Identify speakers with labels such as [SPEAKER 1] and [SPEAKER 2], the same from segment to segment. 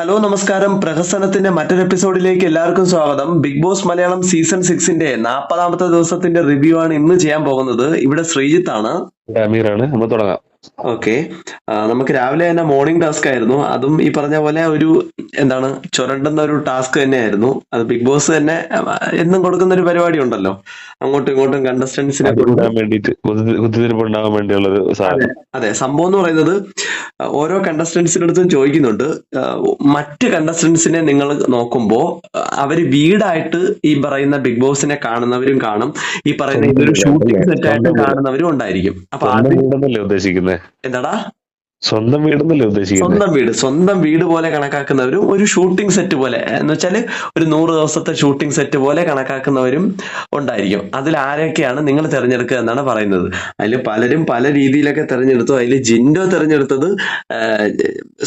[SPEAKER 1] Hello നമസ്കാരം. പ്രഹസനത്തിന്റെ മറ്റൊരു എപ്പിസോഡിലേക്ക് എല്ലാവർക്കും സ്വാഗതം. ബിഗ് ബോസ് മലയാളം സീസൺ സിക്സിന്റെ നാൽപ്പതാമത്തെ ദിവസത്തിന്റെ റിവ്യൂ ആണ് ഇന്ന് ചെയ്യാൻ പോകുന്നത്. ഇവിടെ ശ്രീജിത്ത് ആണ്.
[SPEAKER 2] നമ്മൾ തുടങ്ങാം.
[SPEAKER 1] ഓക്കെ നമുക്ക് രാവിലെ തന്നെ മോർണിംഗ് ടാസ്ക് ആയിരുന്നു. അതും ഈ പറഞ്ഞ പോലെ ഒരു എന്താണ് ചുരണ്ടുന്ന ഒരു ടാസ്ക് തന്നെയായിരുന്നു. അത് ബിഗ് ബോസ് തന്നെ എന്നും കൊടുക്കുന്ന ഒരു പരിപാടി ഉണ്ടല്ലോ. അങ്ങോട്ടും ഇങ്ങോട്ടും കണ്ടസ്റ്റൻസിനെ അതെ സംഭവം എന്ന് പറയുന്നത് ഓരോ കണ്ടസ്റ്റൻസിനടുത്തും ചോദിക്കുന്നുണ്ട്. മറ്റ് കണ്ടസ്റ്റൻസിനെ നിങ്ങൾ നോക്കുമ്പോൾ അവർ വീടായിട്ട് ഈ പറയുന്ന ബിഗ് ബോസിനെ കാണുന്നവരും കാണും. ഈ പറയുന്ന ഇതൊരു ഷൂട്ടിംഗ് സെറ്റ് ആയിട്ട് കാണുന്നവരും ഉണ്ടായിരിക്കും. അപ്പൊ
[SPEAKER 2] ഉദ്ദേശിക്കുന്നത്
[SPEAKER 1] എന്താടാ?
[SPEAKER 2] സ്വന്തം വീടെന്നല്ലേ ഉദ്ദേശിക്കുന്നത്
[SPEAKER 1] സ്വന്തം വീട്. സ്വന്തം വീട് പോലെ കണക്കാക്കുന്നവരും ഒരു ഷൂട്ടിംഗ് സെറ്റ് പോലെ. എന്ന് വെച്ചാൽ ഒരു നൂറ് ദിവസത്തെ ഷൂട്ടിംഗ് സെറ്റ് പോലെ കണക്കാക്കുന്നവരും ഉണ്ടായിരിക്കും. അതിൽ ആരൊക്കെയാണ് നിങ്ങൾ തിരഞ്ഞെടുക്കുക എന്നാണ് പറയുന്നത്. അതിൽ പലരും പല രീതിയിലൊക്കെ തിരഞ്ഞെടുത്തു. അതിൽ ജിൻഡോ തിരഞ്ഞെടുത്തത്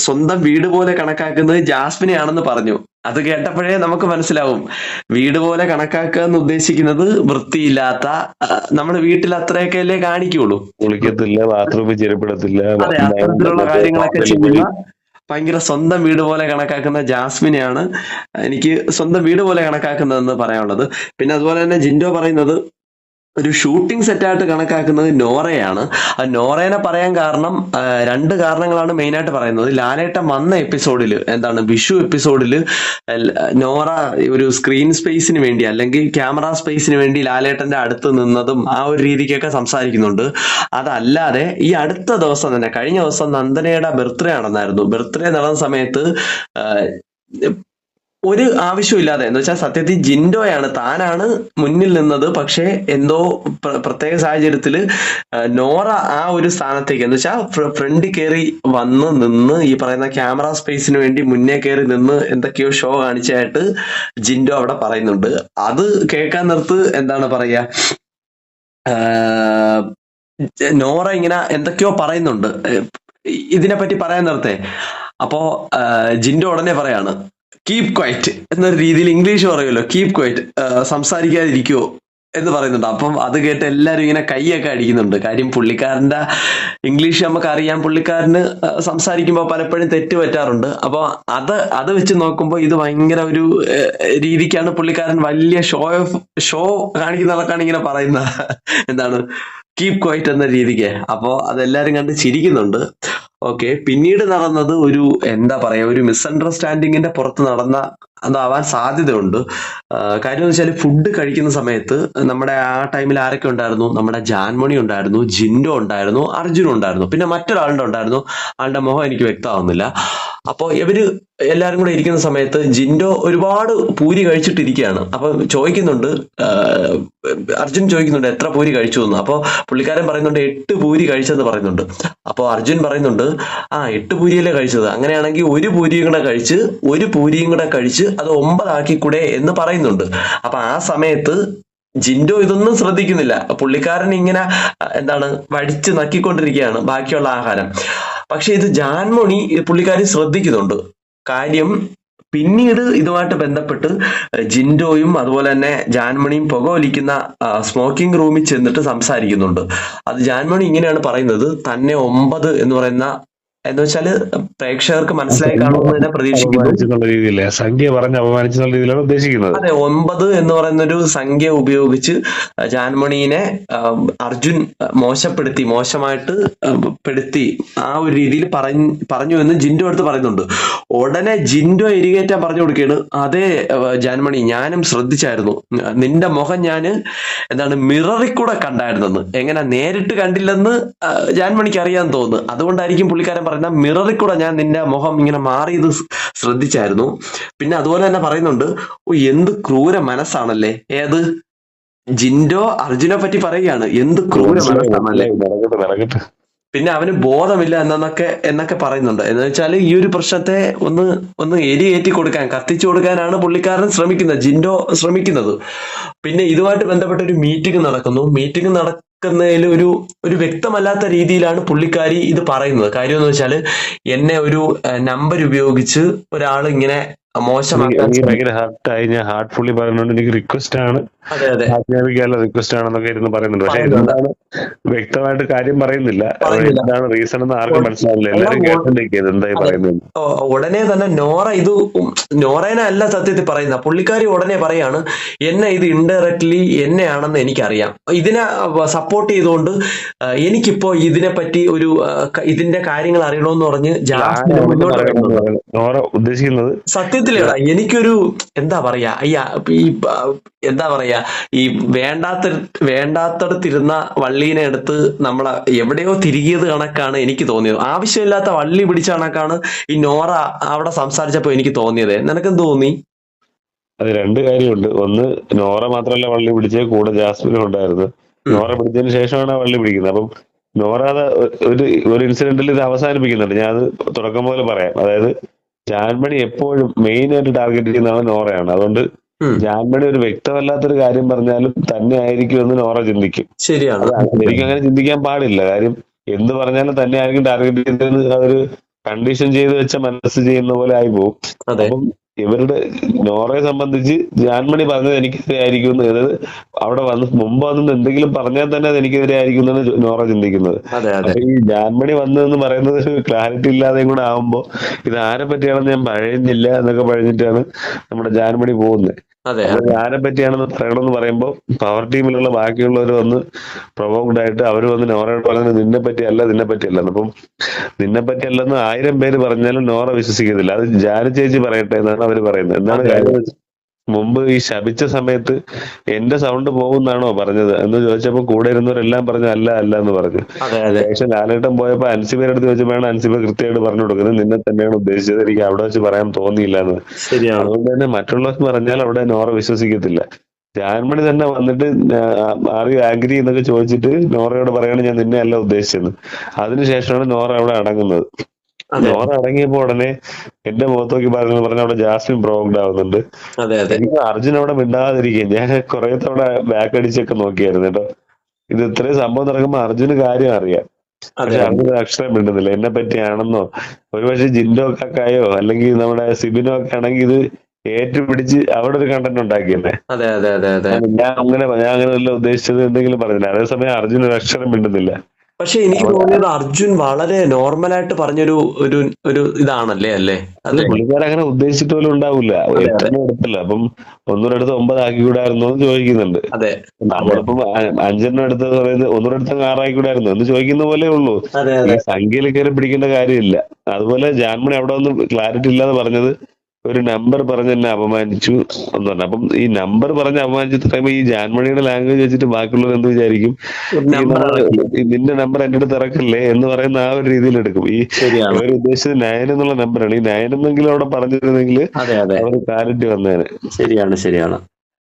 [SPEAKER 1] സ്വന്തം വീട് പോലെ കണക്കാക്കുന്നത് ജാസ്മിനെ ആണെന്ന് പറഞ്ഞു. അത് കേട്ടപ്പോഴേ നമുക്ക് മനസ്സിലാവും. വീട് പോലെ കണക്കാക്കുക എന്ന് ഉദ്ദേശിക്കുന്നത് വൃത്തിയില്ലാത്ത നമ്മുടെ വീട്ടിൽ അത്രയൊക്കെ അല്ലേ കാണിക്കുള്ളൂ.
[SPEAKER 2] കുളിക്കത്തില്ല ബാത്റൂമിൽ ചെരുപ്പിടത്തില്ല
[SPEAKER 1] അതെ അത്തരത്തിലുള്ള കാര്യങ്ങളൊക്കെ ചെയ്യുന്ന ഭയങ്കര സ്വന്തം വീട് പോലെ കണക്കാക്കുന്ന ജാസ്മിനെയാണ് എനിക്ക് സ്വന്തം വീട് പോലെ കണക്കാക്കുന്നതെന്ന് പറയാനുള്ളത്. പിന്നെ അതുപോലെ തന്നെ ജിൻഡോ പറയുന്നത് ഒരു ഷൂട്ടിംഗ് സെറ്റായിട്ട് കണക്കാക്കുന്നത് നോറയാണ്. ആ നോറേനെ പറയാൻ കാരണം രണ്ട് കാരണങ്ങളാണ് മെയിൻ ആയിട്ട് പറയുന്നത്. ലാലേട്ടൻ വന്ന എപ്പിസോഡിൽ എന്താണ് വിഷു എപ്പിസോഡിൽ നോറ ഒരു സ്ക്രീൻ സ്പേസിന് വേണ്ടി അല്ലെങ്കിൽ ക്യാമറ സ്പേസിന് വേണ്ടി ലാലേട്ടന്റെ അടുത്ത് നിന്നതും ആ ഒരു രീതിക്കൊക്കെ സംസാരിക്കുന്നുണ്ട്. അതല്ലാതെ ഈ അടുത്ത ദിവസം തന്നെ കഴിഞ്ഞ ദിവസം നന്ദനയുടെ ബർത്ത്ഡേ നടന്നായിരുന്നു ബർത്ത്ഡേ നടന്ന സമയത്ത് ഒരു ആവശ്യമില്ലാതെ എന്ന് വെച്ചാൽ സത്യത്തിൽ ജിൻഡോയാണ് താനാണ് മുന്നിൽ നിന്നത്. പക്ഷേ എന്തോ പ്ര- പ്രത്യേക സാഹചര്യത്തിൽ നോറ ആ ഒരു സ്ഥാനത്തേക്ക് എന്ന് വെച്ചാൽ ഫ്രണ്ട് കയറി വന്ന് നിന്ന് ഈ പറയുന്ന ക്യാമറ സ്പേസിന് വേണ്ടി മുന്നേ കയറി നിന്ന് എന്തൊക്കെയോ ഷോ കാണിച്ചായിട്ട് ജിൻഡോ അവിടെ പറയുന്നുണ്ട്. അത് കേൾക്കാൻ നിർത്ത് എന്താണ് പറയുക? നോറ ഇങ്ങനെ എന്തൊക്കെയോ പറയുന്നുണ്ട്. ഇതിനെ ഇതിനെപ്പറ്റി പറയാൻ നിർത്തേ. അപ്പോ ജിൻഡോ ഉടനെ പറയാണ് കീപ് ക്വൈറ്റ് എന്നൊരു രീതിയിൽ ഇംഗ്ലീഷ് പറയുമല്ലോ. കീപ് ക്വൈറ്റ് സംസാരിക്കാതിരിക്കുവോ എന്ന് പറയുന്നുണ്ട്. അപ്പം അത് കേട്ട് എല്ലാവരും ഇങ്ങനെ കൈയൊക്കെ അടിക്കുന്നുണ്ട്. കാര്യം പുള്ളിക്കാരന്റെ ഇംഗ്ലീഷ് നമുക്ക് അറിയാം പുള്ളിക്കാരന് സംസാരിക്കുമ്പോൾ പലപ്പോഴും തെറ്റ് പറ്റാറുണ്ട്. അപ്പോൾ അത് അത് വെച്ച് നോക്കുമ്പോൾ ഇത് ഭയങ്കര ഒരു രീതിക്കാണ് പുള്ളിക്കാരൻ വലിയ ഷോ ഓഫ് ഷോ കാണിക്കുന്ന കാണിക്കുന്നതൊക്കെയാണ് ഇങ്ങനെ പറയുന്ന എന്താണ്? കീപ് ക്വൈറ്റ് എന്ന രീതിക്ക്. അപ്പോൾ അതെല്ലാവരും കണ്ട് ചിരിക്കുന്നുണ്ട്. ഓക്കെ പിന്നീട് നടന്നത് ഒരു എന്താ പറയാ ഒരു മിസ്അണ്ടർസ്റ്റാൻഡിങ്ങിന്റെ പുറത്ത് നടന്ന അതാവാൻ സാധ്യതയുണ്ട്. കാര്യം എന്ന് വെച്ചാൽ ഫുഡ് കഴിക്കുന്ന സമയത്ത് നമ്മുടെ ആ ടൈമിൽ ആരൊക്കെ ഉണ്ടായിരുന്നു? നമ്മുടെ ജാൻമണി ഉണ്ടായിരുന്നു ജിൻഡോ ഉണ്ടായിരുന്നു അർജുൻ ഉണ്ടായിരുന്നു പിന്നെ മറ്റൊരാളുടെ ഉണ്ടായിരുന്നു. ആളുടെ മുഖം എനിക്ക് വ്യക്തമാവുന്നില്ല. അപ്പോ ഇവർ എല്ലാരും കൂടെ ഇരിക്കുന്ന സമയത്ത് ജിൻഡോ ഒരുപാട് പൂരി കഴിച്ചിട്ടിരിക്കുകയാണ്. അപ്പൊ ചോദിക്കുന്നുണ്ട് അർജുൻ ചോദിക്കുന്നുണ്ട് എത്ര പൂരി കഴിച്ചു എന്ന്? അപ്പോൾ പുള്ളിക്കാരൻ പറയുന്നുണ്ട് എട്ട് പൂരി കഴിച്ചെന്ന് പറയുന്നുണ്ട്. അപ്പോൾ അർജുൻ പറയുന്നുണ്ട് ആ എട്ട് പൂരിയല്ലേ കഴിച്ചത്? അങ്ങനെയാണെങ്കിൽ ഒരു പൂരിയും കൂടെ കഴിച്ച് ഒരു പൂരിയും കൂടെ കഴിച്ച് അത് ഒമ്പതാക്കി കൂടെ എന്ന് പറയുന്നുണ്ട്. അപ്പൊ ആ സമയത്ത് ജിൻഡോ ഇതൊന്നും ശ്രദ്ധിക്കുന്നില്ല. പുള്ളിക്കാരൻ ഇങ്ങനെ എന്താണ് വടിച്ച് നക്കിക്കൊണ്ടിരിക്കുകയാണ് ബാക്കിയുള്ള ആഹാരം. പക്ഷെ ഇത് ജാൻമോണി പുള്ളിക്കാരി ശ്രദ്ധിക്കുന്നുണ്ട്. കാര്യം പിന്നീട് ഇതുമായിട്ട് ബന്ധപ്പെട്ട് ജിൻഡോയും അതുപോലെ തന്നെ ജാൻമണിയും പുകവലിക്കുന്ന സ്മോക്കിംഗ് റൂമിൽ ചെന്നിട്ട് സംസാരിക്കുന്നുണ്ട്. അത് ജാൻമണി ഇങ്ങനെയാണ് പറയുന്നത് തന്നെ ഒമ്പത് എന്ന് പറയുന്ന എന്ന് വെച്ചാൽ പ്രേക്ഷകർക്ക് മനസ്സിലായി കാണുമെന്ന് പ്രതീക്ഷിക്കുന്നു.
[SPEAKER 2] അപമാനിച്ചെന്നുള്ള രീതിയിലെ സംഖ്യ പറഞ്ഞ് അപമാനിച്ചെന്നുള്ള രീതിയിലാണ് ഉദ്ദേശിക്കുന്നത്.
[SPEAKER 1] അതെ ഒമ്പത് എന്ന് പറയുന്ന ഒരു സംഖ്യ ഉപയോഗിച്ച് ജാൻമണീനെ അർജുൻ മോശപ്പെടുത്തി മോശമായിട്ട് പെടുത്തി ആ ഒരു രീതിയിൽ പറഞ്ഞു പറഞ്ഞു എന്ന് ജിൻഡോ അടുത്ത് പറയുന്നുണ്ട്. ഉടനെ ജിൻഡോ എരികേറ്റാൻ പറഞ്ഞു കൊടുക്കുകയാണ്. അതേ ജാൻമണി ഞാനും ശ്രദ്ധിച്ചായിരുന്നു. നിന്റെ മുഖം ഞാൻ എന്താണ് മിററിൽ കൂടെ കണ്ടായിരുന്നെന്ന്. എങ്ങനെ നേരിട്ട് കണ്ടില്ലെന്ന് ജാൻമണിക്ക് അറിയാൻ തോന്നുന്നു. അതുകൊണ്ടായിരിക്കും പുള്ളിക്കാരൻ പറയുന്ന മിററിൽ കൂടെ ഞാൻ നിന്റെ മുഖം ഇങ്ങനെ മാറിയത് ശ്രദ്ധിച്ചായിരുന്നു. പിന്നെ അതുപോലെ തന്നെ പറയുന്നുണ്ട് ഓ എന്ത് ക്രൂര മനസ്സാണല്ലേ? ഏത്? ജിൻഡോ അർജുനെ പറ്റി പറയുകയാണ് എന്ത് ക്രൂര മനസ്സാണല്ലേ? പിന്നെ അവന് ബോധമില്ല എന്നൊക്കെ എന്നൊക്കെ പറയുന്നുണ്ട്. എന്ന് വെച്ചാൽ ഈ ഒരു പ്രശ്നത്തെ ഒന്ന് ഒന്ന് എരിയേറ്റി കൊടുക്കാൻ കത്തിച്ചു കൊടുക്കാനാണ് പുള്ളിക്കാരൻ ശ്രമിക്കുന്നത് ജിൻഡോ ശ്രമിക്കുന്നത്. പിന്നെ ഇതുമായിട്ട് ബന്ധപ്പെട്ട ഒരു മീറ്റിംഗ് നടക്കുന്നു മീറ്റിംഗ് നടക്കുന്നതിൽ ഒരു ഒരു വ്യക്തമല്ലാത്ത രീതിയിലാണ് പുള്ളിക്കാരി ഇത് പറയുന്നത് കാര്യം എന്ന് വെച്ചാൽ എന്നെ ഒരു നമ്പർ ഉപയോഗിച്ച് ഒരാൾ ഇങ്ങനെ മോശമാക്കാൻ.
[SPEAKER 2] ഭയങ്കര ഹാർട്ടായി ഞാൻ ഹാർട്ട്ഫുള്ളി പറയുന്നുണ്ട് എനിക്ക് റിക്വസ്റ്റ് ആണ് ആജ്ഞാപിക്കാനുള്ള റിക്വസ്റ്റ് ആണെന്നൊക്കെ ഇരുന്ന് പറയുന്നുണ്ട്. പക്ഷെ. എന്താണ്? വ്യക്തമായിട്ട് കാര്യം പറയുന്നില്ല. എന്താണ് റീസൺ എന്ന് ആർക്കും മനസ്സിലാവില്ല.
[SPEAKER 1] അല്ല,
[SPEAKER 2] കേട്ടോണ്ടിരിക്കുന്നത് എന്തായി. പറയുന്നത്?
[SPEAKER 1] ഉടനെ തന്നെ നോറ ഇത് നോറേനെ അല്ല സത്യത്തിൽ പറയുന്ന. പുള്ളിക്കാരി ഉടനെ പറയാണ് എന്നെ ഇത് ഇൻഡയറക്ട്ലി എന്നെയാണെന്ന് എനിക്കറിയാം. ഇതിനെ സപ്പോർട്ട് ചെയ്തുകൊണ്ട് എനിക്കിപ്പോ ഇതിനെപ്പറ്റി ഒരു ഇതിന്റെ കാര്യങ്ങൾ അറിയണമെന്ന് പറഞ്ഞ്
[SPEAKER 2] നോറ ഉദ്ദേശിക്കുന്നത്
[SPEAKER 1] സത്യത്തിലേടാ എനിക്കൊരു എന്താ പറയാ ആ, എന്താ പറയാ ഈ വേണ്ടാത്ത വേണ്ടാത്തടത്തിരുന്ന വള്ളീനെ എടുത്ത് നമ്മളെ എവിടെയോ തിരികിയത് കണക്കാണ് എനിക്ക് തോന്നിയത്. ആവശ്യമില്ലാത്ത വള്ളി പിടിച്ച കണക്കാണ് ഈ നോറ അവിടെ സംസാരിച്ചപ്പോ എനിക്ക് തോന്നിയത്. നിനക്കെന്ത് തോന്നി?
[SPEAKER 2] അത് രണ്ട് കാര്യമുണ്ട്. ഒന്ന് നോറ മാത്രമല്ല വള്ളി പിടിച്ചേ കൂടെ ജാസ്മിനും ഉണ്ടായിരുന്നു. നോറ പിടിച്ചതിന് ശേഷമാണ് വള്ളി പിടിക്കുന്നത്. അപ്പം നോറ ഒരു ഒരു ഇൻസിഡന്റിൽ ഇത് അവസാനിപ്പിക്കുന്നുണ്ട്. ഞാൻ അത് തുടക്കം പോലെ പറയാം. അതായത് ജാൻമണി എപ്പോഴും മെയിൻ ആയിട്ട് ടാർഗറ്റ് ചെയ്യുന്ന ആൾ നോറയാണ്. അതുകൊണ്ട്. ജാൻമണി ഒരു വ്യക്തമല്ലാത്തൊരു കാര്യം പറഞ്ഞാലും തന്നെ ആയിരിക്കും എന്ന് നോറ ചിന്തിക്കും.
[SPEAKER 1] ശരിയാണ്.
[SPEAKER 2] എനിക്ക് അങ്ങനെ ചിന്തിക്കാൻ പാടില്ല. കാര്യം എന്ത് പറഞ്ഞാലും തന്നെ ആയിരിക്കും ടാർഗറ്റ് ചെയ്തതെന്ന് അവർ കണ്ടീഷൻ ചെയ്ത് വെച്ച മനസ്സ് ചെയ്യുന്ന പോലെ ആയി പോകും അപ്പം ഇവരുടെ നോറയെ സംബന്ധിച്ച് ജാൻമണി പറഞ്ഞത് എനിക്കെതിരെ ആയിരിക്കും എന്ന്. അതായത് അവിടെ വന്ന് മുമ്പ് വന്ന് എന്തെങ്കിലും പറഞ്ഞാൽ തന്നെ അത് എനിക്കെതിരെ ആയിരിക്കും എന്നാണ് നോറ ചിന്തിക്കുന്നത്. അപ്പൊ ഈ ജാൻമണി വന്നതെന്ന് പറയുന്നത് ക്ലാരിറ്റി ഇല്ലാതെയും കൂടെ ആവുമ്പോ ഇത് ആരെ പറ്റിയാണെന്ന് ഞാൻ പഴയുന്നില്ല എന്നൊക്കെ പഴഞ്ഞിട്ടാണ് നമ്മുടെ ജാൻമണി പോകുന്നത്.
[SPEAKER 1] അതെ.
[SPEAKER 2] ആരെ പറ്റിയാണെന്ന് പറയണമെന്ന് പറയുമ്പോൾ പവർ ടീമിലുള്ള ബാക്കിയുള്ളവർ വന്ന് പ്രൊവോക്ഡ് ആയിട്ട് അവർ വന്ന് നോറയോട് പറയുന്നത് നിന്നെ പറ്റിയല്ല നിന്നെ പറ്റിയല്ല അപ്പം നിന്നെ പറ്റിയല്ലെന്ന് ആയിരം പേര് പറഞ്ഞാലും നോറ വിശ്വസിക്കുന്നില്ല അത് ജാന ചേച്ചി പറയട്ടെ എന്നാണ് അവർ പറയുന്നത്. എന്താണ് കാര്യം? മുമ്പ് ഈ ശപിച്ച സമയത്ത് എന്റെ സൗണ്ട് പോകുന്നാണോ പറഞ്ഞത്? എന്ന് ചോദിച്ചപ്പോ കൂടെ ഇരുന്നവരെല്ലാം പറഞ്ഞു അല്ല അല്ല എന്ന് പറഞ്ഞു. പക്ഷെ ലാലേട്ടൻ പോയപ്പോ അൻസിബയുടെ അടുത്ത് ചോദിച്ചപ്പോഴാണ് അൻസിബ കൃത്യമായിട്ട് പറഞ്ഞു കൊടുക്കുന്നത് നിന്നെ തന്നെയാണ് ഉദ്ദേശിച്ചത് എനിക്ക് അവിടെ വെച്ച് പറയാൻ തോന്നിയില്ല എന്ന്. അതുകൊണ്ട് തന്നെ മറ്റുള്ളവർ പറഞ്ഞാൽ അവിടെ നോറ വിശ്വസിക്കത്തില്ല. ജാൻമണി തന്നെ വന്നിട്ട് ആറി ആഗ്രി എന്നൊക്കെ ചോദിച്ചിട്ട് നോറയോട് പറയാണ് ഞാൻ നിന്നെ അല്ല ഉദ്ദേശിച്ചത്. അതിനുശേഷമാണ് നോറ അവിടെ അടങ്ങുന്നത്. നോറ അടങ്ങിയപ്പോ ഉടനെ എന്റെ മുഖത്ത് നോക്കി പറഞ്ഞു പറഞ്ഞ അവിടെ ജാസ്മിൻ പ്രോഗ്ഡ് ആവുന്നുണ്ട്. എനിക്ക് അർജുൻ അവിടെ മിണ്ടാതിരിക്കും ഞാൻ കുറെ തവണ ബാക്ക് അടിച്ചൊക്കെ നോക്കിയായിരുന്നു കേട്ടോ. ഇത് ഇത്രയും സംഭവം നടക്കുമ്പോ അർജുന് കാര്യം അറിയാം. പക്ഷെ ഒരു അക്ഷരം മിണ്ടുന്നില്ല. എന്നെ പറ്റിയാണെന്നോ? ഒരുപക്ഷെ ജിൻഡോ കാക്കായോ അല്ലെങ്കിൽ നമ്മുടെ സിബിനോ ഒക്കെ ആണെങ്കിൽ ഇത് ഏറ്റുപിടിച്ച് അവിടെ ഒരു കണ്ടന്റ് ഉണ്ടാക്കിയെന്നെ.
[SPEAKER 1] അതെ അതെ അതെ അതെ.
[SPEAKER 2] ഞാൻ അങ്ങനെ ഞാൻ അങ്ങനെ ഉദ്ദേശിച്ചത് എന്തെങ്കിലും പറഞ്ഞില്ല. അതേസമയം അർജുന ഒരു അക്ഷരം മിണ്ടുന്നില്ല.
[SPEAKER 1] പക്ഷെ എനിക്ക് തോന്നിയത് അർജുൻ വളരെ നോർമൽ ആയിട്ട് പറഞ്ഞൊരു ഒരു ഒരു ഇതാണല്ലേ അല്ലേ? അത്
[SPEAKER 2] പുള്ളിക്കാരൻ അങ്ങനെ ഉദ്ദേശിച്ചിട്ട് പോലും ഉണ്ടാവില്ല എടുത്തില്ല അപ്പം ഒന്നൂടെ അടുത്ത് ഒമ്പതാക്കി കൂടായിരുന്നു എന്ന് ചോദിക്കുന്നുണ്ട്.
[SPEAKER 1] അതെ.
[SPEAKER 2] നമ്മളിപ്പം അഞ്ചെണ്ണം എടുത്ത് പറയുന്നത് ഒന്നൂടെ അടുത്ത് ആറാക്കി കൂടായിരുന്നു എന്ന് ചോദിക്കുന്ന പോലെ ഉള്ളൂ. ഈ സംഖ്യയിൽ കയറി പിടിക്കേണ്ട കാര്യമില്ല. അതുപോലെ ജാൻമണി അവിടെ ഒന്നും ക്ലാരിറ്റി ഇല്ലാതെ പറഞ്ഞത് ഒരു നമ്പർ പറഞ്ഞ് എന്നെ അപമാനിച്ചു എന്ന് പറഞ്ഞു. അപ്പം ഈ നമ്പർ പറഞ്ഞ് അപമാനിച്ചിട്ട് പറയുമ്പോ ഈ ജാൻമണിയുടെ ലാംഗ്വേജ് വെച്ചിട്ട് ബാക്കിയുള്ളവർ എന്ത് വിചാരിക്കും? നിന്റെ നമ്പർ എന്റെ അടുത്ത് ഇറക്കല്ലേ എന്ന് പറയുന്ന ആ ഒരു രീതിയിൽ എടുക്കും. ഈ ഇവർ ഉദ്ദേശിച്ചത് നയൻ എന്നുള്ള നമ്പറാണ് ഈ നയൻ എന്നെങ്കിലും അവിടെ പറഞ്ഞിരുന്നെങ്കിൽ അവർ ക്ലാരിറ്റി വന്നേനെ.
[SPEAKER 1] ശരിയാണ് ശരിയാണ്.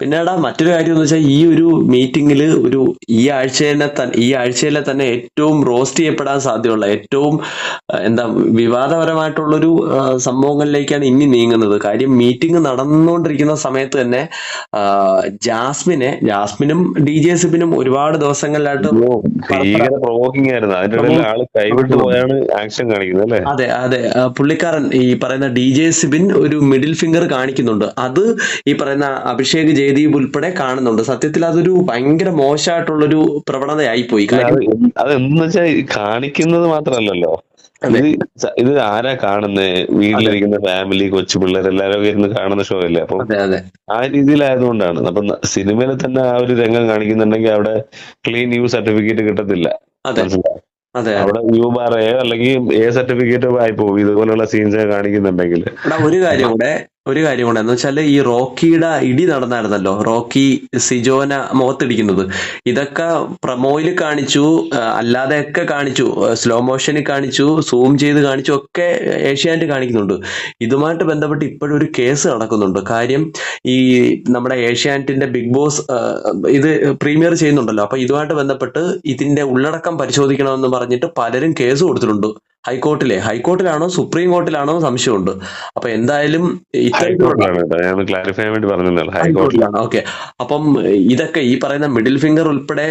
[SPEAKER 1] പിന്നെടാ മറ്റൊരു കാര്യം എന്ന് വെച്ചാൽ ഈ ഒരു മീറ്റിംഗിൽ ഒരു ഈ ആഴ്ചയിലെ തന്നെ ഈ ആഴ്ചയിലെ തന്നെ ഏറ്റവും റോസ്റ്റ് ചെയ്യപ്പെടാൻ സാധ്യതയുള്ള ഏറ്റവും എന്താ വിവാദപരമായിട്ടുള്ളൊരു സംഭവങ്ങളിലേക്കാണ് ഇനി നീങ്ങുന്നത്. കാര്യം മീറ്റിംഗ് നടന്നുകൊണ്ടിരിക്കുന്ന സമയത്ത് തന്നെ ജാസ്മിനെ ജാസ്മിനും ഡി ജെ സിബിനും ഒരുപാട് ദിവസങ്ങളിലായിട്ട്
[SPEAKER 2] പ്രൊവോക്കിംഗ് ആയിരുന്നു. അതിന്റെ ഇടയിൽ ആൾ കൈവിട്ട് പോയാണ് ആക്ഷൻ കാണിക്കുന്നത് അല്ലേ?
[SPEAKER 1] അതെ അതെ. പുള്ളിക്കാരൻ ഈ പറയുന്ന ഡി ജെ സിബിൻ ഒരു മിഡിൽ ഫിംഗർ കാണിക്കുന്നുണ്ട്. അത് ഈ പറയുന്ന അഭിഷേക് ജയദീപ് ഉൾപ്പെടെ കാണുന്നുണ്ട്. സത്യത്തിൽ അതൊരു ഭയങ്കര മോശമായിട്ടുള്ളൊരു പ്രവണതയായി പോയി
[SPEAKER 2] അതെന്ന് വെച്ചാൽ കാണിക്കുന്നത് മാത്രമല്ലല്ലോ. ഇത് ആരാ കാണുന്നത് വീട്ടിലിരിക്കുന്ന ഫാമിലി കൊച്ചു പിള്ളേർ എല്ലാരും ഇരുന്ന് കാണുന്ന ഷോ അല്ലേ അപ്പൊ ആ രീതിയിലായതുകൊണ്ടാണ്. അപ്പൊ സിനിമയിൽ തന്നെ ആ ഒരു രംഗം കാണിക്കുന്നുണ്ടെങ്കിൽ അവിടെ ക്ലീൻ യു സർട്ടിഫിക്കറ്റ് കിട്ടത്തില്ല. അവിടെ യു ബാർ എ അല്ലെങ്കിൽ എ സർട്ടിഫിക്കറ്റ് ആയി പോകും ഇതുപോലുള്ള സീൻസ് കാണിക്കുന്നുണ്ടെങ്കിൽ.
[SPEAKER 1] ഒരു കാര്യം കൂടെ. ഒരു കാര്യം കൂടെ. എന്ന് വെച്ചാൽ ഈ റോക്കിയുടെ ഇടി നടന്നായിരുന്നല്ലോ. റോക്കി സിജോന മുഖത്തിടിക്കുന്നത്. ഇതൊക്കെ പ്രമോയിൽ കാണിച്ചു അല്ലാതെ അല്ലാതെയൊക്കെ കാണിച്ചു സ്ലോ മോഷനിൽ കാണിച്ചു സൂം ചെയ്ത് കാണിച്ചു ഒക്കെ ഏഷ്യാനെറ്റ് കാണിക്കുന്നുണ്ട്. ഇതുമായിട്ട് ബന്ധപ്പെട്ട് ഇപ്പോഴും ഒരു കേസ് നടക്കുന്നുണ്ട്. കാര്യം ഈ നമ്മുടെ ഏഷ്യാനെറ്റിന്റെ ബിഗ് ബോസ് ഇത് പ്രീമിയർ ചെയ്യുന്നുണ്ടല്ലോ. അപ്പൊ ഇതുമായിട്ട് ബന്ധപ്പെട്ട് ഇതിന്റെ ഉള്ളടക്കം പരിശോധിക്കണമെന്ന് പറഞ്ഞിട്ട് പലരും കേസ് കൊടുത്തിട്ടുണ്ട്. ഹൈക്കോർട്ടിലെ ഹൈക്കോർട്ടിലാണോ സുപ്രീം കോർട്ടിലാണോ സംശയമുണ്ട്. അപ്പൊ എന്തായാലും
[SPEAKER 2] ക്ലാരിഫൈ വേണ്ടി
[SPEAKER 1] ഹൈക്കോർട്ടിലാണ് ഓക്കെ. അപ്പം ഇതൊക്കെ ഈ പറയുന്ന മിഡിൽ ഫിംഗർ ഉൾപ്പെടെ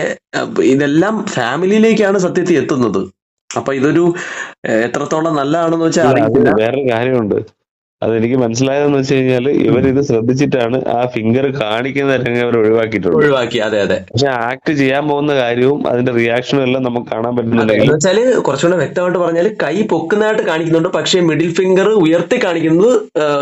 [SPEAKER 1] ഇതെല്ലാം ഫാമിലിയിലേക്കാണ് സത്യത്തിൽ എത്തുന്നത്. അപ്പൊ ഇതൊരു എത്രത്തോളം നല്ലതാണെന്ന് വെച്ചാൽ
[SPEAKER 2] വേറൊരു കാര്യമുണ്ട്. അതെനിക്ക് മനസ്സിലായതെന്ന് വെച്ച് കഴിഞ്ഞാൽ ഇവരിത് ശ്രദ്ധിച്ചിട്ടാണ് ആ ഫിംഗർ കാണിക്കുന്ന രംഗം അവർ ഒഴിവാക്കിയിട്ടുള്ളത്.
[SPEAKER 1] ഒഴിവാക്കി അതെ അതെ.
[SPEAKER 2] പക്ഷെ ആക്ട് ചെയ്യാൻ പോകുന്ന കാര്യവും അതിന്റെ റിയാക്ഷനും എല്ലാം നമുക്ക് കാണാൻ പറ്റുന്നുണ്ടെങ്കിൽ
[SPEAKER 1] വെച്ചാൽ കുറച്ചുകൂടെ വ്യക്തമായിട്ട് പറഞ്ഞാൽ കൈ പൊക്കുന്നതായിട്ട് കാണിക്കുന്നുണ്ട് പക്ഷേ മിഡിൽ ഫിംഗർ ഉയർത്തി കാണിക്കുന്നത്